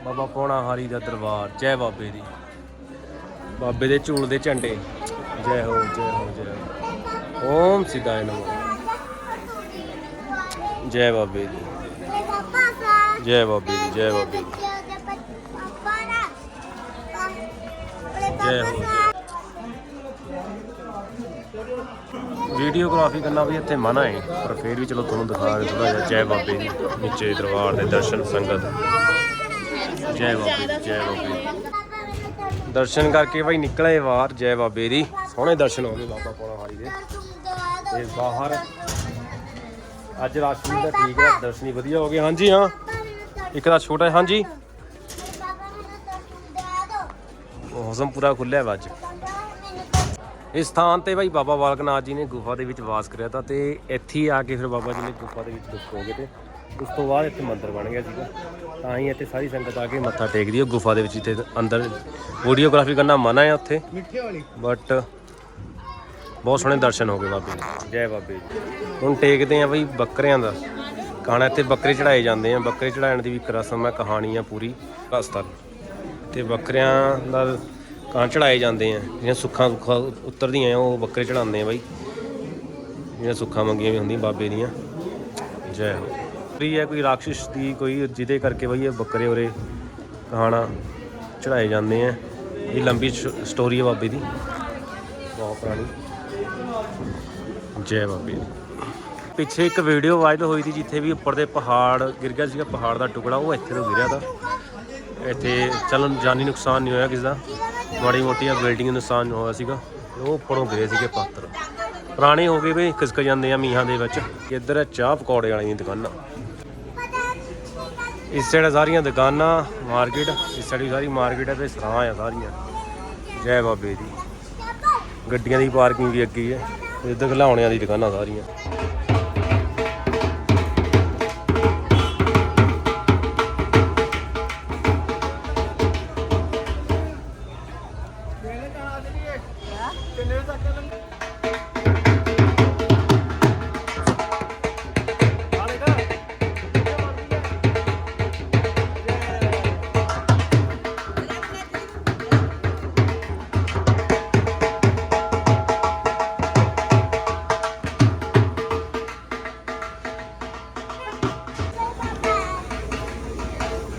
ਬਾਬਾ ਪੌਣਾ ਹਾਰੀ ਦਾ ਦਰਬਾਰ, ਜੈ ਬਾਬੇ ਦੀ। ਬਾਬੇ ਦੇ ਝੂਲ ਦੇ ਝੰਡੇ। ਜੈ ਹੋ ਜੈ ਹੋ ਜੈ ਹੋ। ਓਮ ਸਿੱਧਾਏ ਨਮੋ ਜੈ ਬਾਬੇ ਦੀ। ਜੈ ਬਾਬੇ ਦੀ, ਜੈ ਬਾਬੇ ਦੀ। ਪਾਪਾ ਨਾ ਜੈ ਵੀਡੀਓਗ੍ਰਾਫੀ ਕਰਨਾ ਵੀ ਇੱਥੇ ਮਨਾ ਹੈ ਪਰ ਫਿਰ ਵੀ ਚਲੋ ਤੁਹਾਨੂੰ ਦਿਖਾ ਦੇ ਥੋੜਾ ਜਿਹਾ ਜੈ ਬਾਬੇ ਦੀ, ਨੀਚੇ ਦਰਬਾਰ ਦੇ ਦਰਸ਼ਨ ਸੰਗਤ। ਜੈ ਬਾਬੇ ਜੈ ਬਾਬੇ ਦਰਸ਼ਨ ਕਰਕੇ ਭਾਈ ਨਿਕਲੇ ਬਾਹਰ ਜੈ ਬਾਬੇ ਦੀ। ਸੋਹਣੇ ਦਰਸ਼ਨ ਹੋ ਗਏ ਬਾਬਾ ਪੌੜਾ ਹਾਰੀ ਦੇ। ਤੇ ਬਾਹਰ ਅੱਜ ਰਾਸ਼ੀ ਦਾ ਠੀਕ ਹੈ, ਦਰਸ਼ਨੀ ਵਧੀਆ ਹੋ ਗਏ ਹਾਂਜੀ, ਹਾਂ। ਇੱਕ ਦਾ ਛੋਟਾ ਹਾਂਜੀ। ਮੌਸਮ ਪੂਰਾ ਖੁੱਲਿਆ ਵਾ ਅੱਜ। ਇਸ ਥਾਂ ਤੇ ਭਾਈ ਬਾਬਾ ਬਾਲਕਨਾਥ ਜੀ ਨੇ ਗੁਫਾ ਦੇ ਵਿੱਚ ਵਾਸ ਕਰਿਆ ਤਾਂ ਤੇ ਇੱਥੇ ਆ ਕੇ ਫਿਰ ਬਾਬਾ ਜੀ ਨੇ ਗੁਫਾ ਦੇ ਵਿੱਚ ਦੁੱਖ ਹੋ ਗਏ ਤੇ ਉਸ ਤੋਂ ਬਾਅਦ ਇੱਥੇ ਮੰਦਿਰ ਬਣ ਗਿਆ ਸੀਗਾ। ਤਾਂ ਹੀ ਇੱਥੇ ਸਾਰੀ ਸੰਗਤ ਆ ਕੇ ਮੱਥਾ ਟੇਕਦੀ ਹੈ। ਗੁਫਾ ਦੇ ਵਿੱਚ ਇੱਥੇ ਅੰਦਰ ਵੀਡੀਓਗ੍ਰਾਫੀ ਕਰਨਾ ਮਨਾ ਹੈ ਉੱਥੇ। ਮਿੱਠੇ ਵਾਲੀ। ਬਟ ਬਹੁਤ ਸੋਹਣੇ ਦਰਸ਼ਨ ਹੋ ਗਏ ਬਾਬੇ ਦੇ ਜੈ ਬਾਬੇ ਜੀ। ਹੁਣ ਟੇਕਦੇ ਆ ਬਈ ਬੱਕਰਿਆਂ ਦਾ। ਖਾਣਾ ਇੱਥੇ ਬੱਕਰੇ ਚੜਾਏ ਜਾਂਦੇ ਆ। ਬੱਕਰੇ ਚੜਾਉਣ ਦੀ ਵੀ ਇੱਕ ਰਸਮ ਹੈ ਕਹਾਣੀ ਆ ਪੂਰੀ। ਹਸਤਲ ਤੇ ਬੱਕਰਿਆਂ ਦਾ ਕਾਂ ਚੜਾਏ ਜਾਂਦੇ ਆ, ਜਿਹੜੀਆਂ ਸੁੱਖਾਂ ਸੁੱਖਾਂ ਉਤਰਦੀਆਂ ਆ, ਉਹ ਬੱਕਰੇ ਚੜਾਉਂਦੇ ਆ ਬਾਈ। ਜਿਹੜੀਆਂ ਸੁੱਖਾਂ ਮੰਗੀਆਂ ਵੀ ਹੁੰਦੀਆਂ ਬਾਬੇ ਦੀਆਂ। ਜੈ ਹੋ। ਵੀ ਹੈ ਕੋਈ ਰਾਖਸ਼ ਦੀ ਕੋਈ ਜਿਹਦੇ ਕਰਕੇ ਬਈ ਇਹ ਬੱਕਰੇ ਉਰੇ ਕਹਾਣਾ ਚੜਾਏ ਜਾਂਦੇ ਆ? ਇਹ ਲੰਬੀ ਸ਼- ਸਟੋਰੀ ਹੈ ਬਾਬੇ ਦੀ। ਬਹੁਤ ਪੁਰਾਣੀ। ਜੈ ਬਾਬੇ ਦੀ। ਪਿੱਛੇ ਇੱਕ ਵੀਡੀਓ ਵਾਇਰਲ ਹੋਈ ਸੀ ਜਿੱਥੇ ਵੀ ਉੱਪਰ ਦੇ ਪਹਾੜ, ਗਿਰ ਗਿਆ ਸੀਗਾ ਪਹਾੜ ਦਾ ਟੁਕੜਾ, ਉਹ ਇੱਥੇ ਤੋਂ ਗਿਰਿਆ ਤਾ। ਇੱਥੇ ਚਲਨ ਜਾਨੀ ਨੁਕਸਾਨ ਨਹੀਂ ਹੋਇਆ ਕਿਸੇ ਦਾ। ਮਾੜੀ ਮੋਟੀਆਂ ਬਿਲਡਿੰਗ ਨੁਕਸਾਨ ਹੋਇਆ ਸੀਗਾ ਉਹ ਉੱਪਰੋਂ ਗਏ ਸੀਗੇ ਪਾਤਰ ਪੁਰਾਣੇ ਹੋ ਗਏ ਵੀ ਖਿਸਕ ਜਾਂਦੇ ਆ ਮੀਹਾਂ ਦੇ ਵਿੱਚ। ਇੱਧਰ ਹੈ ਚਾਹ ਪਕੌੜੇ ਵਾਲੀਆਂ ਦੁਕਾਨਾਂ। ਇਸ ਸਾਈਡ ਸਾਰੀਆਂ ਦੁਕਾਨਾਂ, ਮਾਰਕੀਟ। ਇਸ ਸਾਈਡ ਸਾਰੀ ਮਾਰਕੀਟ ਹੈ ਤੇ ਸਰਾਂ ਆ ਸਾਰੀਆਂ। ਜੈ ਬਾਬੇ ਦੀ। ਗੱਡੀਆਂ ਦੀ ਪਾਰਕਿੰਗ ਵੀ ਅੱਗੇ ਹੈ ਇੱਧਰ ਖਿਲਾਉਣਿਆਂ ਦੀ ਦੁਕਾਨਾਂ ਸਾਰੀਆਂ।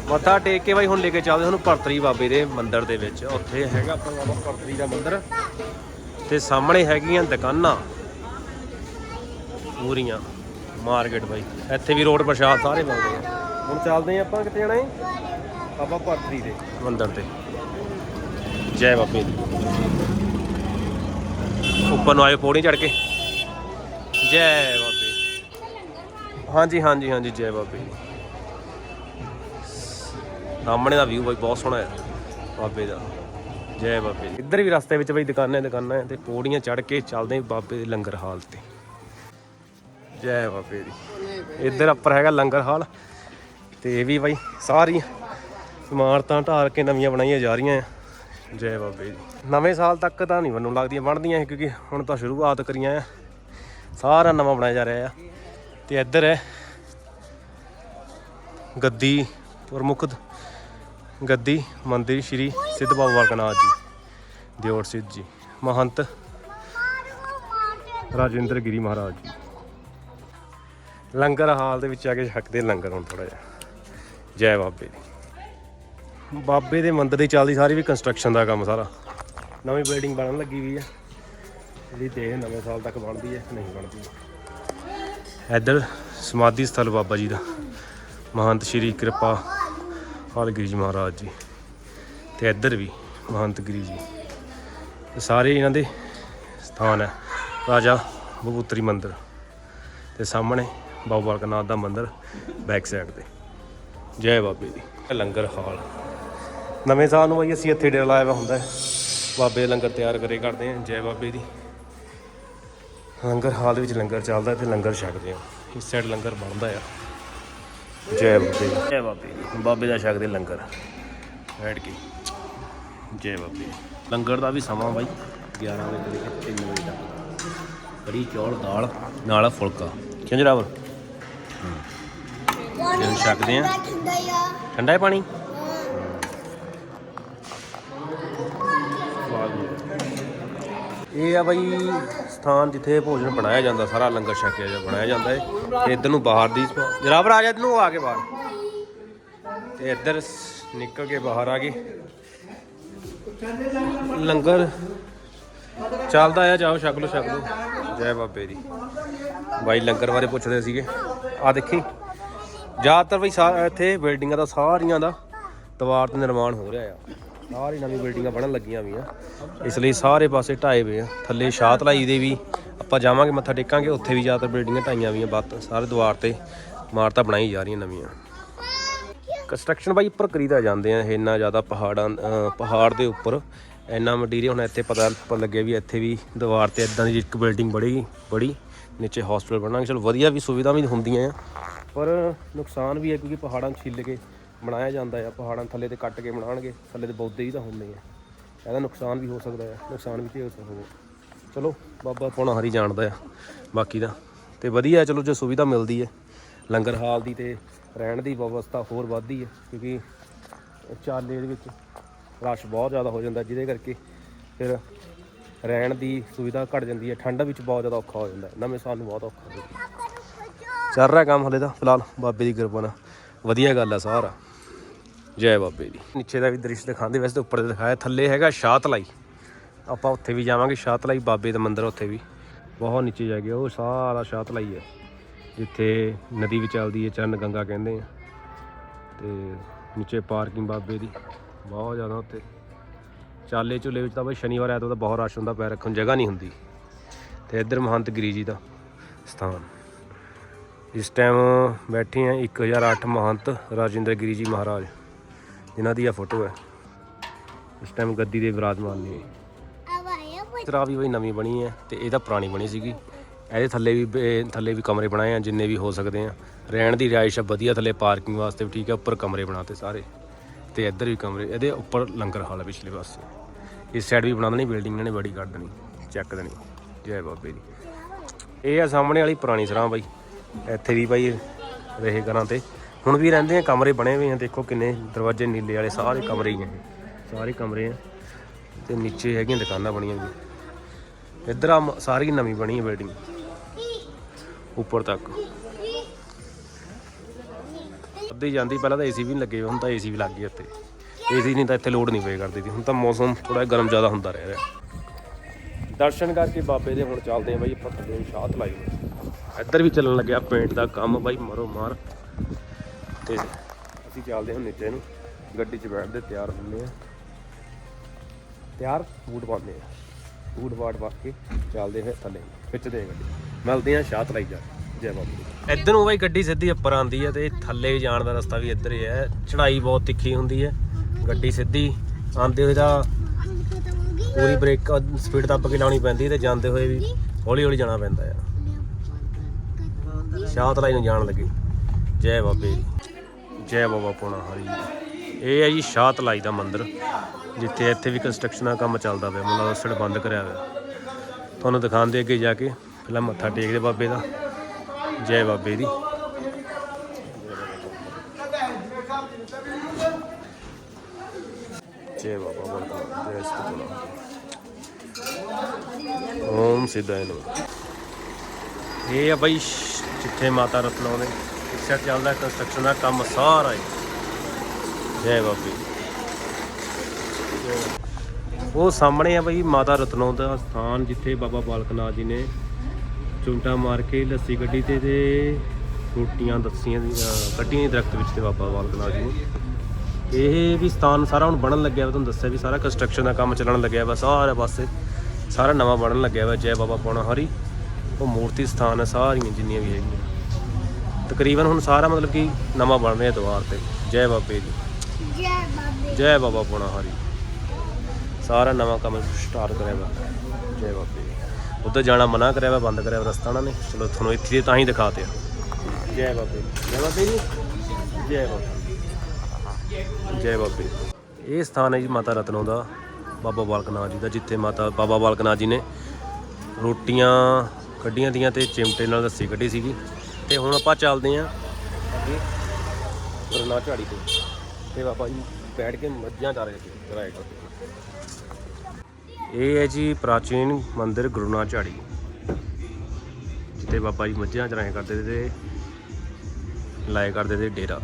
ਮੱਥਾ ਟੇਕ ਕੇ ਬਾਈ ਹੁਣ ਲੈ ਕੇ ਚੱਲਦੇ ਤੁਹਾਨੂੰ ਭਰਤਰੀ ਬਾਬੇ ਦੇ ਮੰਦਿਰ ਦੇ ਵਿੱਚ। ਉੱਥੇ ਹੈਗਾ ਆਪਣਾ ਬਾਬਾ ਭਰਤਰੀ ਦਾ ਮੰਦਿਰ। ਤੇ ਸਾਹਮਣੇ ਹੈਗੀਆਂ ਦੁਕਾਨਾਂ। ਪੂਰੀਆਂ। ਮਾਰਕੀਟ ਬਾਈ। ਇੱਥੇ ਵੀ ਰੋਡ ਪ੍ਰਸ਼ਾਦ ਸਾਰੇ ਮਿਲਦੇ ਆ। ਹੁਣ ਚੱਲਦੇ ਆ ਆਪਾਂ ਕਿੱਥੇ ਜਾਣਾ ਹੈ ਬਾਬਾ ਭਰਤਰੀ ਦੇ ਮੰਦਿਰ ਤੇ। ਜੈ ਬਾਬੇ ਦੀ। ਉੱਪਰ ਨੂੰ ਆਏ ਪੌੜੀ ਚੜ ਕੇ। ਜੈ ਬਾਬੇ ਹਾਂਜੀ ਹਾਂਜੀ ਹਾਂਜੀ, ਜੈ ਬਾਬੇ ਦੀ। ਸਾਹਮਣੇ ਦਾ ਵਿਊ ਬਾਈ ਬਹੁਤ ਸੋਹਣਾ ਹੈ। ਬਾਬੇ ਦਾ। ਜੈ ਬਾਬੇ ਦੀ। ਇੱਧਰ ਵੀ ਰਸਤੇ ਵਿੱਚ ਬਈ ਦੁਕਾਨਾਂ ਹੀ ਦੁਕਾਨਾਂ ਹੈ ਤੇ ਪੌੜੀਆਂ ਚੜ੍ਹ ਕੇ ਚੱਲਦੇ ਹਾਂ ਬਾਬੇ ਦੇ ਲੰਗਰ ਹਾਲ ਤੇ। ਜੈ ਬਾਬੇ ਦੀ। ਇੱਧਰ ਉੱਪਰ ਹੈਗਾ ਲੰਗਰ ਹਾਲ ਤੇ ਇਹ ਵੀ ਬਾਈ ਸਾਰੀਆਂ ਇਮਾਰਤਾਂ ਢਾਲ ਕੇ ਨਵੀਆਂ ਬਣਾਈਆਂ ਜਾ ਰਹੀਆਂ ਆ। ਜੈ ਬਾਬੇ ਦੀ। ਨਵੇਂ ਸਾਲ ਤੱਕ ਤਾਂ ਨਹੀਂ ਮੈਨੂੰ ਲੱਗਦੀਆਂ ਬਣਦੀਆਂ ਇਹ ਕਿਉਂਕਿ ਹੁਣ ਤਾਂ ਸ਼ੁਰੂਆਤ ਕਰੀਆਂ ਆ। ਸਾਰਾ ਨਵਾਂ ਬਣਾਇਆ ਜਾ ਰਿਹਾ ਆ। ਤੇ ਇੱਧਰ ਹੈ ਗੱਦੀ, ਪ੍ਰਮੁੱਖ ਗੱਦੀ, ਮੰਦਿਰ ਸ਼੍ਰੀ ਸਿੱਧ ਬਾਬਾ ਬਾਲਕਨਾਥ ਜੀ, ਦਿਓਰ ਸਿੱਧ ਜੀ, ਮਹੰਤ ਰਾਜਿੰਦਰ ਗਿਰੀ ਮਹਾਰਾਜ ਜੀ। ਲੰਗਰ ਹਾਲ ਦੇ ਵਿੱਚ ਆ ਕੇ ਛਕਦੇ ਲੰਗਰ ਹੁਣ ਥੋੜਾ ਜਿਹਾ। ਜੈ ਬਾਬੇ ਦੀ। ਬਾਬੇ ਦੇ ਮੰਦਿਰ ਦੀ ਚੱਲਦੀ ਸਾਰੀ ਵੀ ਕੰਸਟਰਕਸ਼ਨ ਦਾ ਕੰਮ ਸਾਰਾ। ਨਵੀਂ ਬਿਲਡਿੰਗ ਬਣਨ ਲੱਗੀ ਵੀ ਆ। ਜਿਹੜੀ ਦੇਖ ਨਵੇਂ ਸਾਲ ਤੱਕ ਬਣਦੀ ਹੈ, ਨਹੀਂ ਬਣਦੀ। ਇੱਧਰ ਸਮਾਧੀ ਸਥਲ ਬਾਬਾ ਜੀ ਦਾ। ਮਹੰਤ ਸ਼੍ਰੀ ਕਿਰਪਾ ਹਾਲਗਿਰੀ ਜੀ ਮਹਾਰਾਜ ਜੀ ਤੇ ਇੱਧਰ ਵੀ ਮਹੰਤਗਿਰੀ ਜੀ। ਤੇ ਸਾਰੇ ਇਹਨਾਂ ਦੇ ਸਥਾਨ ਹੈ, ਰਾਜਾ ਬਬੂਤਰੀ ਮੰਦਿਰ ਤੇ ਸਾਹਮਣੇ ਬਾਬਾ ਬਾਲਕਨਾਥ ਦਾ ਮੰਦਿਰ ਬੈਕ ਸਾਈਡ ਤੇ। ਜੈ ਬਾਬੇ ਦੀ ਲੰਗਰ ਹਾਲ। ਨਵੇਂ ਸਾਲ ਨੂੰ ਬਈ ਅਸੀਂ ਇੱਥੇ ਡੇਰਾ ਲਾਇਆ ਹੁੰਦਾ ਹੈ। ਬਾਬੇ ਦੇ ਲੰਗਰ ਤਿਆਰ ਕਰੇ ਕਰਦੇ ਹਾਂ, ਜੈ ਬਾਬੇ ਦੀ। ਲੰਗਰ ਹਾਲ ਦੇ ਵਿੱਚ ਲੰਗਰ ਚੱਲਦਾ ਤੇ ਲੰਗਰ ਛਕਦੇ ਆ ਇਸ ਸਾਈਡ ਲੰਗਰ ਬਣਦਾ ਆ। ਜੈ ਬਾਬੇ। ਜੈ। ਬਾਬੇ। ਦੀ। ਬਾਬੇ ਦਾ ਛਕਦੇ ਲੰਗਰ। ਬੈਠ ਕੇ। ਜੈ ਬਾਬੇ। ਲੰਗਰ ਦਾ ਵੀ ਸਮਾਂ ਬਾਈ 11 ਵਜੇ ਤੋਂ ਲੈ ਕੇ 3 ਵਜੇ ਤੱਕ। ਕੜੀ ਚੌਲ ਦਾਲ ਨਾਲ ਫੁਲਕਾ। ਕਿਉਂ ਜਰਾਵਰ ਇਹਨੂੰ ਛਕਦੇ ਆ? ਠੰਡਾ ਹੈ ਪਾਣੀ? ਇਹ ਆ ਬਾਈ ਸਥਾਨ ਜਿੱਥੇ ਭੋਜਨ ਬਣਾਇਆ ਜਾਂਦਾ, ਸਾਰਾ ਲੰਗਰ ਛਕਿਆ ਜਾ ਬਣਾਇਆ ਜਾਂਦਾ ਹੈ ਤੇ ਇੱਧਰ ਨੂੰ ਬਾਹਰ ਦੀ ਜਰਾਬਰ ਆ ਜਾ, ਇੱਧਰ ਨੂੰ ਆ ਕੇ ਬਾਹਰ। ਤੇ ਇੱਧਰ ਨਿਕਲ ਕੇ ਬਾਹਰ ਆ ਗਏ। ਲੰਗਰ ਚੱਲਦਾ ਆ, ਜਾਓ ਛਕ ਲਓ ਛਕ ਲਓ। ਜੈ ਬਾਬੇ ਦੀ। ਬਾਈ ਲੰਗਰ ਬਾਰੇ ਪੁੱਛਦੇ ਸੀਗੇ। ਆ ਦੇਖੀ। ਜ਼ਿਆਦਾਤਰ ਬਈ ਸਾ- ਇੱਥੇ ਬਿਲਡਿੰਗਾਂ ਦਾ, ਸਾਰੀਆਂ ਦਾ ਦੀਵਾਰ ਤੇ ਨਿਰਮਾਣ ਹੋ ਰਿਹਾ ਆ। ਸਾਰੀ ਨਵੀਂ ਬਿਲਡਿੰਗਾਂ ਬਣਨ ਲੱਗੀਆਂ ਵੀ ਆ ਇਸ ਲਈ ਸਾਰੇ ਪਾਸੇ ਢਾਏ ਪਏ ਆ। ਥੱਲੇ ਸ਼ਾਹਤਲਾਈ ਦੇ ਵੀ। ਆਪਾਂ ਜਾਵਾਂਗੇ, ਮੱਥਾ ਟੇਕਾਂਗੇ। ਉੱਥੇ ਵੀ ਜ਼ਿਆਦਾਤਰ ਬਿਲਡਿੰਗਾਂ ਢਾਈਆਂ ਵੀਆਂ ਬੱਤ ਸਾਰੇ ਦੁਆਰ ਤੇ ਇਮਾਰਤਾਂ ਬਣਾਈ ਜਾ ਰਹੀਆਂ ਨਵੀਆਂ। ਕੰਸਟਰਕਸ਼ਨ ਬਾਈ ਉੱਪਰ ਕਰੀਦਾ ਜਾਂਦੇ ਆ। ਇਹ ਇੰਨਾ ਜ਼ਿਆਦਾ ਪਹਾੜਾਂ ਪਹਾੜ ਦੇ ਉੱਪਰ। ਇੰਨਾ ਮਟੀਰੀਅਲ ਹੁਣ ਇੱਥੇ ਪਤਾ ਪਤਾ ਲੱਗਿਆ ਵੀ ਇੱਥੇ ਵੀ ਦੀਵਾਰ ਤੇ ਇਦਾਂ ਦੀ ਇੱਕ ਬਿਲਡਿੰਗ ਬੜੀ ਬੜੀ। ਨੀਚੇ ਹਸਪੀਟਲ ਬਣਾਂਗੇ। ਚਲੋ ਵਧੀਆ ਵੀ ਸੁਵਿਧਾ ਵੀ ਹੁੰਦੀਆਂ ਆ। ਪਰ ਨੁਕਸਾਨ ਵੀ ਹੈ ਕਿਉਂਕਿ ਪਹਾੜਾਂ 'ਚ ਛਿੱਲ ਕੇ ਬਣਾਇਆ ਜਾਂਦਾ ਆ, ਪਹਾੜਾਂ ਥੱਲੇ ਤੇ ਕੱਟ ਕੇ ਬਣਾਉਣਗੇ, ਥੱਲੇ ਤੇ ਬੌਦੇ ਹੀ ਤਾਂ ਹੁੰਦੇ ਆ। ਇਹਦਾ ਨੁਕਸਾਨ ਵੀ ਹੋ ਸਕਦਾ ਹੈ ਨੁਕਸਾਨ ਵੀ ਝੇਲ ਸਕਦੇ ਚਲੋ, ਬਾਬਾ ਪੌਣਾ ਹਰੀ ਜਾਣਦਾ ਆ, ਬਾਕੀ ਦਾ। ਤੇ ਵਧੀਆ, ਚਲੋ, ਜੇ ਸੁਵਿਧਾ ਮਿਲਦੀ ਹੈ ਲੰਗਰ ਹਾਲ ਦੀ ਤੇ ਰਹਿਣ ਦੀ ਵਿਵਸਥਾ ਹੋਰ ਵੱਧਦੀ ਹੈ ਕਿਉਂਕਿ ਚਾਲੇ ਦੇ ਵਿੱਚ ਰਸ਼ ਬਹੁਤ ਜ਼ਿਆਦਾ ਹੋ ਜਾਂਦਾ, ਜਿਹਦੇ ਕਰਕੇ ਫਿਰ ਰਹਿਣ ਦੀ ਸੁਵਿਧਾ ਘਟ ਜਾਂਦੀ ਹੈ ਠੰਡ ਵਿੱਚ ਬਹੁਤ ਜ਼ਿਆਦਾ ਔਖਾ ਹੋ ਜਾਂਦਾ, ਨਵੇਂ ਸਾਲ ਨੂੰ ਬਹੁਤ ਔਖਾ ਹੋ ਜਾਂਦਾ। ਚੱਲ ਰਿਹਾ ਕੰਮ ਹਲੇ ਤਾਂ, ਫਿਲਹਾਲ, ਬਾਬੇ ਦੀ ਕਿਰਪਾ ਨਾਲ। ਵਧੀਆ ਗੱਲ ਆ ਸਾਰਾ। ਜੈ ਬਾਬੇ ਦੀ। ਨੀਚੇ ਦਾ ਵੀ ਦ੍ਰਿਸ਼ ਦਿਖਾਉਂਦੇ, ਵੈਸੇ ਤਾਂ ਉੱਪਰ ਦਿਖਾਇਆ, ਥੱਲੇ ਹੈਗਾ ਸ਼ਾਹਤਲਾਈ ਆਪਾਂ ਉੱਥੇ ਵੀ ਜਾਵਾਂਗੇ ਸ਼ਾਹਤਲਾਈ ਬਾਬੇ ਦਾ ਮੰਦਿਰ ਉੱਥੇ ਵੀ। ਬਹੁਤ ਨੀਚੇ ਜਾ ਕੇ, ਉਹ ਸਾਰਾ ਸ਼ਾਹਤਲਾਈ ਹੈ। ਜਿੱਥੇ ਨਦੀ ਵੀ ਚੱਲਦੀ ਹੈ, ਚਰਨ ਗੰਗਾ ਕਹਿੰਦੇ ਆ। ਤੇ ਨੀਚੇ ਪਾਰਕਿੰਗ ਬਾਬੇ ਦੀ, ਬਹੁਤ ਜ਼ਿਆਦਾ ਉੱਥੇ। ਚਾਲੇ ਝੁੱਲੇ ਵਿੱਚ ਤਾਂ ਬਈ ਸ਼ਨੀਵਾਰ, ਐਤਵਾਰ ਤਾਂ ਬਹੁਤ ਰਸ਼ ਹੁੰਦਾ, ਪੈਰ ਰੱਖਣ ਜਗ੍ਹਾ ਨਹੀਂ ਹੁੰਦੀ। ਤੇ ਇੱਧਰ ਮਹੰਤ ਗਿਰੀ ਜੀ ਦਾ ਸਥਾਨ। ਇਸ ਟਾਈਮ ਬੈਠੇ ਆ 1008 ਮਹੰਤ ਰਾਜਿੰਦਰ ਗਿਰੀ ਜੀ ਮਹਾਰਾਜ। ਇਹਨਾਂ ਦੀ ਆ ਫੋਟੋ ਹੈ। ਇਸ ਟਾਈਮ ਗੱਦੀ ਦੇ ਵਿਰਾਜਮਾਨ ਨੇ ਆਵਾਇਆ ਤਰਾ ਵੀ ਬਈ ਨਵੀਂ ਬਣੀ ਹੈ ਤੇ ਇਹ ਤਾਂ ਪੁਰਾਣੀ ਬਣੀ ਸੀਗੀ। ਇਹਦੇ ਥੱਲੇ ਵੀ ਥੱਲੇ ਵੀ ਕਮਰੇ ਬਣਾਏ ਆ, ਜਿੰਨੇ ਵੀ ਹੋ ਸਕਦੇ ਆ। ਰਹਿਣ ਦੀ ਰਿਹਾਇਸ਼ ਆ, ਵਧੀਆ ਥੱਲੇ ਪਾਰਕਿੰਗ ਵਾਸਤੇ ਵੀ ਠੀਕ ਹੈ, ਉੱਪਰ ਕਮਰੇ ਬਣਾਤੇ ਸਾਰੇ। ਤੇ ਇੱਧਰ ਵੀ ਕਮਰੇ, ਇਹਦੇ ਉੱਪਰ ਲੰਗਰ ਹਾਲ ਹੈ ਪਿਛਲੇ ਪਾਸੇ। ਇਸ ਸਾਈਡ ਵੀ ਬਣਾ ਦੇਣੀ ਬਿਲਡਿੰਗ ਇਹਨਾਂ ਨੇ ਬੜੀ ਕੱਢ ਦੇਣੀ ਚੱਕ ਦੇਣੀ। ਜੈ ਬਾਬੇ ਦੀ। ਇਹ ਆ ਸਾਹਮਣੇ ਵਾਲੀ ਪੁਰਾਣੀ ਸਰਾਂ ਬਾਈ। ਇੱਥੇ ਵੀ ਬਾਈ ਰਹੇ ਘਰਾਂ ਤੇ। ਹੁਣ ਵੀ ਰਹਿੰਦੇ ਆ, ਕਮਰੇ ਬਣੇ ਹੋਏ ਆ, ਦੇਖੋ ਕਿੰਨੇ ਦਰਵਾਜ਼ੇ ਨੀਲੇ ਵਾਲੇ, ਸਾਰੇ ਕਮਰੇ ਹੀ ਆ। ਸਾਰੇ ਕਮਰੇ ਆ ਤੇ ਨੀਚੇ ਹੈਗੀਆਂ ਦੁਕਾਨਾਂ ਬਣੀਆਂ ਵੀ ਇੱਧਰ ਆ ਸਾਰੀ ਨਵੀਂ ਬਣੀ ਹੈ ਬਿਲਡਿੰਗ। ਉੱਪਰ ਤੱਕ। ਅੱਧੀ ਜਾਂਦੀ, ਪਹਿਲਾਂ ਤਾਂ ਏਸੀ ਵੀ ਨਹੀਂ ਲੱਗੇ ਹੁਣ ਤਾਂ ਏਸੀ ਵੀ ਲੱਗ ਗਏ ਉੱਤੇ ਏਸੀ ਨਹੀਂ ਤਾਂ ਇੱਥੇ ਲੋਡ ਨਹੀਂ ਪਏ ਕਰਦੀ ਸੀ ਹੁਣ ਤਾਂ ਮੌਸਮ ਥੋੜਾ ਗਰਮ ਜ਼ਿਆਦਾ ਹੁੰਦਾ ਰਹਿ ਰਿਹਾ। ਦਰਸ਼ਨ ਕਰਕੇ ਬਾਬੇ ਦੇ ਹੁਣ ਚੱਲਦੇ ਆ ਬਾਈ, ਆਪਾਂ ਥੱਲੇ ਸ਼ਾਹਤ ਲਾਈ ਇੱਧਰ ਵੀ ਚੱਲਣ ਲੱਗਿਆ ਪੇਂਟ ਦਾ ਕੰਮ ਬਾਈ, ਮਰੋ ਮਾਰ। ਤੇ ਅਸੀਂ ਚੱਲਦੇ ਹਾਂ ਨੀਚੇ ਨੂੰ। ਗੱਡੀ 'ਚ ਬੈਠਦੇ ਤਿਆਰ ਹੁੰਦੇ ਆ ਤਿਆਰ ਬੂਟ ਪਾਉਂਦੇ ਆ ਬੂਟ ਬਾਟ ਪਾ ਕੇ ਚੱਲਦੇ ਫਿਰ ਥੱਲੇ। ਖਿੱਚਦੇ ਆ ਗੱਡੀ। ਮਿਲਦੇ ਆ ਸ਼ਾਹਤ ਲਾਈ ਜਾ ਜੈ ਬਾਬਾ ਇੱਧਰ ਨੂੰ ਬਾਈ ਗੱਡੀ ਸਿੱਧੀ ਉੱਪਰ ਆਉਂਦੀ ਹੈ ਤੇ ਥੱਲੇ ਜਾਣ ਦਾ ਰਸਤਾ ਵੀ ਇੱਧਰ ਹੀ ਹੈ। ਚੜਾਈ ਬਹੁਤ ਤਿੱਖੀ ਹੁੰਦੀ ਹੈ। ਗੱਡੀ ਸਿੱਧੀ ਆਉਂਦੇ ਹੋਏ ਤਾਂ ਪੂਰੀ ਬ੍ਰੇਕ ਸਪੀਡ ਦੱਬ ਕੇ ਲਾਉਣੀ ਪੈਂਦੀ ਹੈ ਤੇ ਜਾਂਦੇ ਹੋਏ ਵੀ ਹੌਲੀ ਹੌਲੀ ਜਾਣਾ ਪੈਂਦਾ ਆ ਸ਼ਾਹਤ ਲਾਈ ਨੂੰ ਜਾਣ ਲੱਗੇ। ਜੈ ਬਾਬੇ। ਦੀ ਜੈ ਬਾਬਾ ਪੋਣਾ ਹਰੀ ਇਹ ਹੈ ਜੀ ਸ਼ਾਹ ਤਲਾਈ ਦਾ ਮੰਦਿਰ, ਜਿੱਥੇ ਇੱਥੇ ਵੀ ਕੰਸਟਰਕਸ਼ਨ ਦਾ ਕੰਮ ਚੱਲਦਾ ਪਿਆ ਮਤਲਬ ਉਸ ਬੰਦ ਕਰਿਆ ਹੋਇਆ। ਤੁਹਾਨੂੰ ਦਿਖਾਉਂਦੇ ਅੱਗੇ ਜਾ ਕੇ, ਪਹਿਲਾਂ ਮੱਥਾ ਟੇਕਦੇ ਬਾਬੇ ਦਾ। ਜੈ ਬਾਬੇ ਦੀ। ਜੈ ਬਾਬਾ ਵਰਤਾ ਜੈ ਸਤਿਗੁਰੂ ਓਮ ਸਿੱਧਾਏ ਨਮः। ਇਹ ਆ ਬਈ, ਜਿੱਥੇ ਮਾਤਾ ਰਤਨੋ ਨੇ ਇਸ ਸਾਈਡ ਚੱਲਦਾ ਕੰਸਟਰਕਸ਼ਨ ਦਾ ਕੰਮ ਸਾਰਾ ਹੀ। ਜੈ ਬਾਬੇ। ਉਹ ਸਾਹਮਣੇ ਆ ਬਈ, ਮਾਤਾ ਰਤਨੋ ਦਾ ਸਥਾਨ, ਜਿੱਥੇ ਬਾਬਾ ਬਾਲਕ ਨਾਥ ਜੀ ਨੇ ਚੁੰਟਾ ਮਾਰ ਕੇ ਲੱਸੀ ਕੱਢੀ ਤੇ ਤੇ ਰੋਟੀਆਂ ਦੱਸੀਆਂ ਦੀ, ਅਹ, ਕੱਢੀਆਂ ਦਰਖਤ ਵਿੱਚ ਤੇ ਬਾਬਾ ਬਾਲਕ ਨਾਥ ਜੀ ਨੇ। ਇਹ ਵੀ ਸਥਾਨ ਸਾਰਾ ਹੁਣ ਬਣਨ ਲੱਗਿਆ ਵਾ, ਤੁਹਾਨੂੰ ਦੱਸਿਆ ਵੀ ਸਾਰਾ ਕੰਸਟਰਕਸ਼ਨ ਦਾ ਕੰਮ ਚੱਲਣ ਲੱਗਿਆ ਵਾ, ਸਾਰੇ ਪਾਸੇ ਸਾਰਾ ਨਵਾਂ ਬਣਨ ਲੱਗਿਆ ਵਾ, ਜੈ ਬਾਬਾ ਪੌਣਾ ਹਰੀ। ਉਹ ਮੂਰਤੀ ਸਥਾਨ ਹੈ ਸਾਰੀਆਂ ਜਿੰਨੀਆਂ ਵੀ ਹੈਗੀਆਂ। ਤਕਰੀਬਨ ਹੁਣ ਸਾਰਾ ਮਤਲਬ ਕਿ ਨਵਾਂ ਬਣ ਰਿਹਾ ਦੁਆਰ ਤੇ। ਜੈ ਬਾਬੇ ਦੀ ਜੈ ਬਾਬੇ। ਜੈ ਬਾਬਾ ਪੌਣਾ ਹਰੀ ਸਾਰਾ ਨਵਾਂ ਕੰਮ ਸਟਾਰਟ ਕਰਿਆ ਵਾ। ਜੈ ਬਾਬੇ। ਉੱਧਰ ਜਾਣਾ ਮਨਾ ਕਰਿਆ ਵਾ ਬੰਦ ਕਰਿਆ ਵਾ ਰਸਤਾ ਉਹਨਾਂ ਨੇ। ਚਲੋ ਤੁਹਾਨੂੰ ਇੱਥੇ ਦੇ ਤਾਂ ਹੀ ਦਿਖਾਤੇ ਆ। ਜੈ ਬਾਬੇ। ਜੈ ਬਾਬੇ ਜੀ। ਜੈ ਬਾਬੇ। ਜੈ ਬਾਬੇ। ਇਹ ਸਥਾਨ ਹੈ ਜੀ ਮਾਤਾ ਰਤਨੋ ਦਾ ਬਾਬਾ ਬਾਲਕ ਨਾਥ ਜੀ ਦਾ ਜਿੱਥੇ ਮਾਤਾ ਬਾਬਾ ਬਾਲਕ ਨਾਥ ਜੀ ਨੇ ਰੋਟੀਆਂ ਕੱਢੀਆਂ ਦੀਆਂ ਤੇ ਚਿਮਟੇ ਨਾਲ ਲੱਸੀ ਕੱਢੀ ਸੀਗੀ। ਤੇ ਹੁਣ ਆਪਾਂ ਚੱਲਦੇ ਆਂ ਅੱਗੇ ਗੁਰਨਾਥ ਝਾੜੀ ਤੇ। ਤੇ ਬਾਬਾ ਜੀ ਬੈਠ ਕੇ ਮੱਝਾਂ ਚਾਰੇ ਤੇ ਰਾਈਟ ਇਹ ਹੈ ਜੀ ਪ੍ਰਾਚੀਨ ਮੰਦਿਰ ਗੁਰਨਾਥ ਝਾੜੀ। ਜਿੱਥੇ ਬਾਬਾ ਜੀ ਮੱਝਾਂ ਚਰਾਏ ਕਰਦੇ ਤੇ ਲਾਏ ਕਰਦੇ ਤੇ ਡੇਰਾ।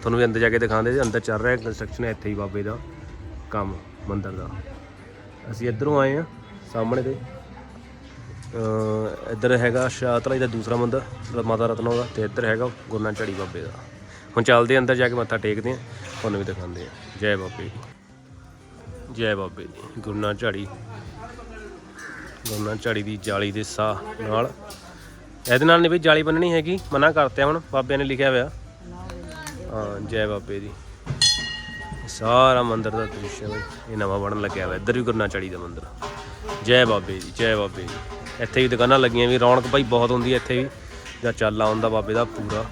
ਤੁਹਾਨੂੰ ਵੀ ਅੰਦਰ ਜਾ ਕੇ ਦਿਖਾਉਂਦੇ ਅੰਦਰ ਚੱਲ ਰਿਹਾ ਕੰਸਟਰਕਸ਼ਨ ਹੈ ਇੱਥੇ ਹੀ ਬਾਬੇ ਦਾ ਕੰਮ, ਮੰਦਿਰ ਦਾ। ਅਸੀਂ ਇੱਧਰੋਂ ਆਏ ਆ ਸਾਹਮਣੇ ਤੇ। ਇੱਧਰ ਹੈਗਾ ਸ਼ਾਤਲਾ ਦਾ ਦੂਸਰਾ ਮੰਦਰ ਮਾਤਾ ਰਤਨੋ ਦਾ, ਤੇ ਇੱਧਰ ਹੈਗਾ ਗੁਰਨਾ ਝੜੀ ਬਾਬੇ ਦਾ। ਹੁਣ ਚੱਲਦੇ ਅੰਦਰ ਜਾ ਕੇ ਮੱਥਾ ਟੇਕਦੇ ਆ, ਤੁਹਾਨੂੰ ਵੀ ਦਿਖਾਉਂਦੇ ਆ। ਜੈ ਬਾਬੇ ਦੀ ਜੈ ਬਾਬੇ ਦੀ ਗੁਰਨਾ ਝਾੜੀ। ਗੁਰਨਾ ਝਾੜੀ ਦੀ ਜਾਲੀ ਦੇ ਸਾਹ ਨਾਲ। ਇਹਦੇ ਨਾਲ ਨਹੀਂ ਵੀ ਜਾਲੀ ਬੰਨਣੀ ਹੈਗੀ, ਮਨਾ ਕਰਤੇ ਹੁਣ, ਬਾਬਿਆਂ ਨੇ ਲਿਖਿਆ ਹੋਇਆ। ਹਾਂ, ਜੈ ਬਾਬੇ ਜੀ। ਸਾਰਾ ਮੰਦਿਰ ਦਾ ਦ੍ਰਿਸ਼ ਹੈ ਇਹ ਨਵਾਂ ਬਣਨ ਲੱਗਿਆ ਹੋਇਆ, ਇੱਧਰ ਵੀ ਗੁਰਨਾ ਝਾੜੀ ਦਾ ਮੰਦਿਰ। ਜੈ ਬਾਬੇ ਜੀ, ਜੈ ਬਾਬੇ ਜੀ। ਇੱਥੇ ਵੀ ਦੁਕਾਨਾਂ ਲੱਗੀਆਂ ਵੀ, ਰੌਣਕ ਭਾਈ ਬਹੁਤ ਹੁੰਦੀ ਹੈ ਇੱਥੇ ਵੀ। ਜਾਂ ਚੱਲ ਆਉਂਦਾ ਬਾਬੇ ਦਾ ਪੂਰਾ।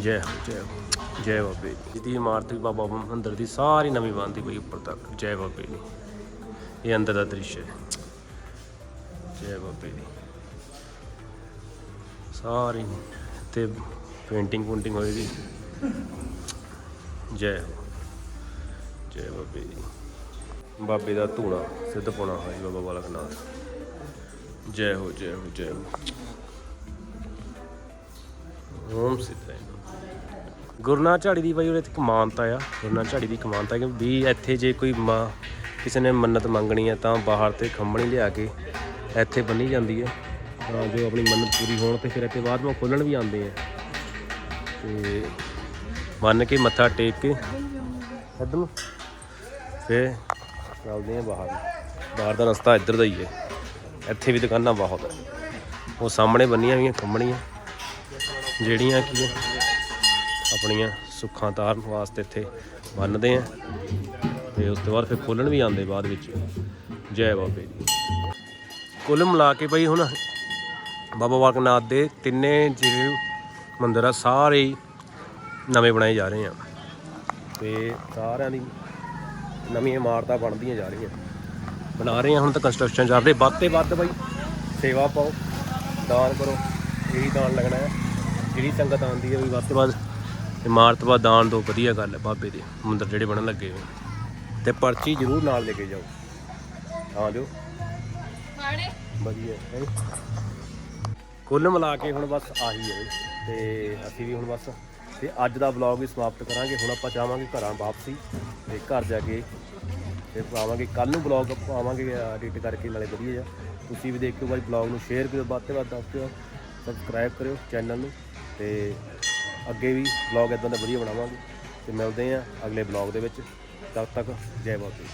ਜੈ ਜੈ ਜੈ ਬਾਬੇ ਦੀ। ਜਿਹਦੀ ਇਮਾਰਤ ਵੀ ਬਾਬਾ ਮੰਦਰ ਦੀ ਸਾਰੀ ਨਵੀਂ ਬਣਦੀ ਪਈ ਉੱਪਰ ਤੱਕ। ਜੈ ਬਾਬੇ ਦੀ। ਇਹ ਅੰਦਰ ਦਾ ਦ੍ਰਿਸ਼ ਹੈ। ਜੈ ਬਾਬੇ ਦੀ। ਸਾਰੀ ਤੇ ਪੇਂਟਿੰਗ ਪੁੰਟਿੰਗ ਹੋਈ ਦੀ ਜੈ ਜੈ ਬਾਬੇ ਦੀ। ਬਾਬੇ ਦਾ ਧੂਣਾ ਸਿੱਧ ਪੁਣਾ ਹੈ ਬਾਬਾ ਬਾਲਕ ਨਾਥ। ਜੈ ਹੋ ਜੈ ਹੋ ਜੈ ਹੋ। ਓਮ ਸਿੱਧਾਈ ਗੁਰਨਾ ਝਾੜੀ ਦੀ ਬਾਈ, ਉਹਦੇ ਇੱਕ ਮਾਨਤਾ ਆ। ਗੁਰਨਾ ਝਾੜੀ ਦੀ ਇੱਕ ਮਾਨਤਾ ਕਿ ਵੀ ਇੱਥੇ ਜੇ ਕੋਈ ਮਾਂ ਕਿਸੇ ਨੇ ਮੰਨਤ ਮੰਗਣੀ ਹੈ ਤਾਂ ਬਾਹਰ ਤੇ ਖੰਮਣੀ ਲਿਆ ਕੇ ਇੱਥੇ ਬੰਨੀ ਜਾਂਦੀ ਹੈ ਤਾਂ ਜੋ ਆਪਣੀ ਮੰਨਤ ਪੂਰੀ ਹੋਣ ਤੇ ਫਿਰ ਇੱਥੇ ਬਾਅਦ ਵਿੱਚ ਖੋਲਣ ਵੀ ਆਉਂਦੇ ਆ। ਤੇ ਮੰਨ ਕੇ ਮੱਥਾ ਟੇਕ ਕੇ ਇੱਧਰ ਨੂੰ, ਫਿਰ ਚੱਲਦੇ ਆ ਬਾਹਰ। ਬਾਹਰ ਦਾ ਰਸਤਾ ਇੱਧਰ ਦਾ ਹੀ ਹੈ ਇੱਥੇ ਵੀ ਦੁਕਾਨਾਂ ਬਹੁਤ ਹੈ ਉਹ ਸਾਹਮਣੇ ਬੰਨੀਆਂ ਹੋਈਆਂ ਖੰਮਣੀਆਂ ਜਿਹੜੀਆਂ ਕੀ ਆਪਣੀਆਂ ਸੁੱਖਾਂ ਤਾਰਨ ਵਾਸਤੇ ਇੱਥੇ ਬੰਨਦੇ ਆ। ਤੇ ਉਸ ਤੋਂ ਬਾਅਦ ਫਿਰ ਖੋਲਣ ਵੀ ਆਉਂਦੇ ਬਾਅਦ ਵਿੱਚ। ਜੈ ਬਾਬੇ ਦੀ। ਕੁੱਲ ਮਿਲਾ ਕੇ ਬਈ ਹੁਣ ਬਾਬਾ ਬਾਲਕਨਾਥ ਦੇ ਤਿੰਨੇ ਜਿਹੜੇ ਮੰਦਿਰ ਆ, ਸਾਰੇ ਹੀ ਨਵੇਂ ਬਣਾਏ ਜਾ ਰਹੇ ਆ। ਤੇ ਸਾਰਿਆਂ ਦੀ ਨਵੀਆਂ ਇਮਾਰਤਾਂ ਬਣਦੀਆਂ ਜਾ ਰਹੀਆਂ। ਬਣਾ ਰਹੇ ਆ ਹੁਣ ਤਾਂ ਕੰਸਟਰਕਸ਼ਨ ਚੱਲ ਰਹੀ ਵੱਧ ਤੇ ਵੱਧ ਬਈ ਸੇਵਾ ਪਾਓ ਦਾਨ ਕਰੋ। ਇਹੀ ਦਾਨ ਲੱਗਣਾ ਹੈ। ਜਿਹੜੀ ਸੰਗਤ ਆਉਂਦੀ ਹੈ ਵੀ ਵੱਧ ਤੇ ਵੱਧ ਇਮਾਰਤ ਵਾ ਦਾਨ ਦੋ ਵਧੀਆ ਗੱਲ ਹੈ ਬਾਬੇ ਦੇ। ਮੰਦਿਰ ਜਿਹੜੇ ਬਣਨ ਲੱਗੇ ਹੋਏ। ਤੇ ਪਰਚੀ ਜ਼ਰੂਰ ਨਾਲ ਲੈ ਕੇ ਜਾਓ। ਆ ਜਾਓ। ਵਧੀਆ ਹੈ। ਕੁੱਲ ਮਿਲਾ ਕੇ ਹੁਣ ਬਸ ਆਹੀ ਹੈ। ਤੇ ਅਸੀਂ ਵੀ ਹੁਣ ਬਸ ਤੇ ਅੱਜ ਦਾ ਵਲੌਗ ਵੀ ਸਮਾਪਤ ਕਰਾਂਗੇ। ਹੁਣ ਆਪਾਂ ਜਾਵਾਂਗੇ ਘਰਾਂ ਵਾਪਸੀ ਤੇ ਘਰ ਜਾ ਕੇ ਤੇ ਪਾਵਾਂਗੇ। ਕੱਲ ਨੂੰ ਵਲੌਗ ਪਾਵਾਂਗੇ ਐਡਿਟ ਕਰਕੇ ਨਾਲੇ ਵਧੀਆ ਜਿਹਾ। ਤੁਸੀਂ ਵੀ ਦੇਖਿਓ ਬਾਈ ਵਲੌਗ ਨੂੰ ਸ਼ੇਅਰ ਕਰਿਓ, ਵੱਧ ਤੋਂ ਵੱਧ ਦੱਸ ਦਿਓ ਸਬਸਕ੍ਰਾਈਬ ਕਰਿਓ ਚੈਨਲ ਨੂੰ ਤੇ ਅੱਗੇ ਵੀ ਵਲੌਗ ਇਦਾਂ ਦਾ ਵਧੀਆ ਬਣਾਵਾਂਗੇ। ਤੇ ਮਿਲਦੇ ਆਂ ਅਗਲੇ ਵਲੌਗ ਦੇ ਵਿੱਚ। ਤਦ ਤੱਕ ਜੈ ਬਾਬੇ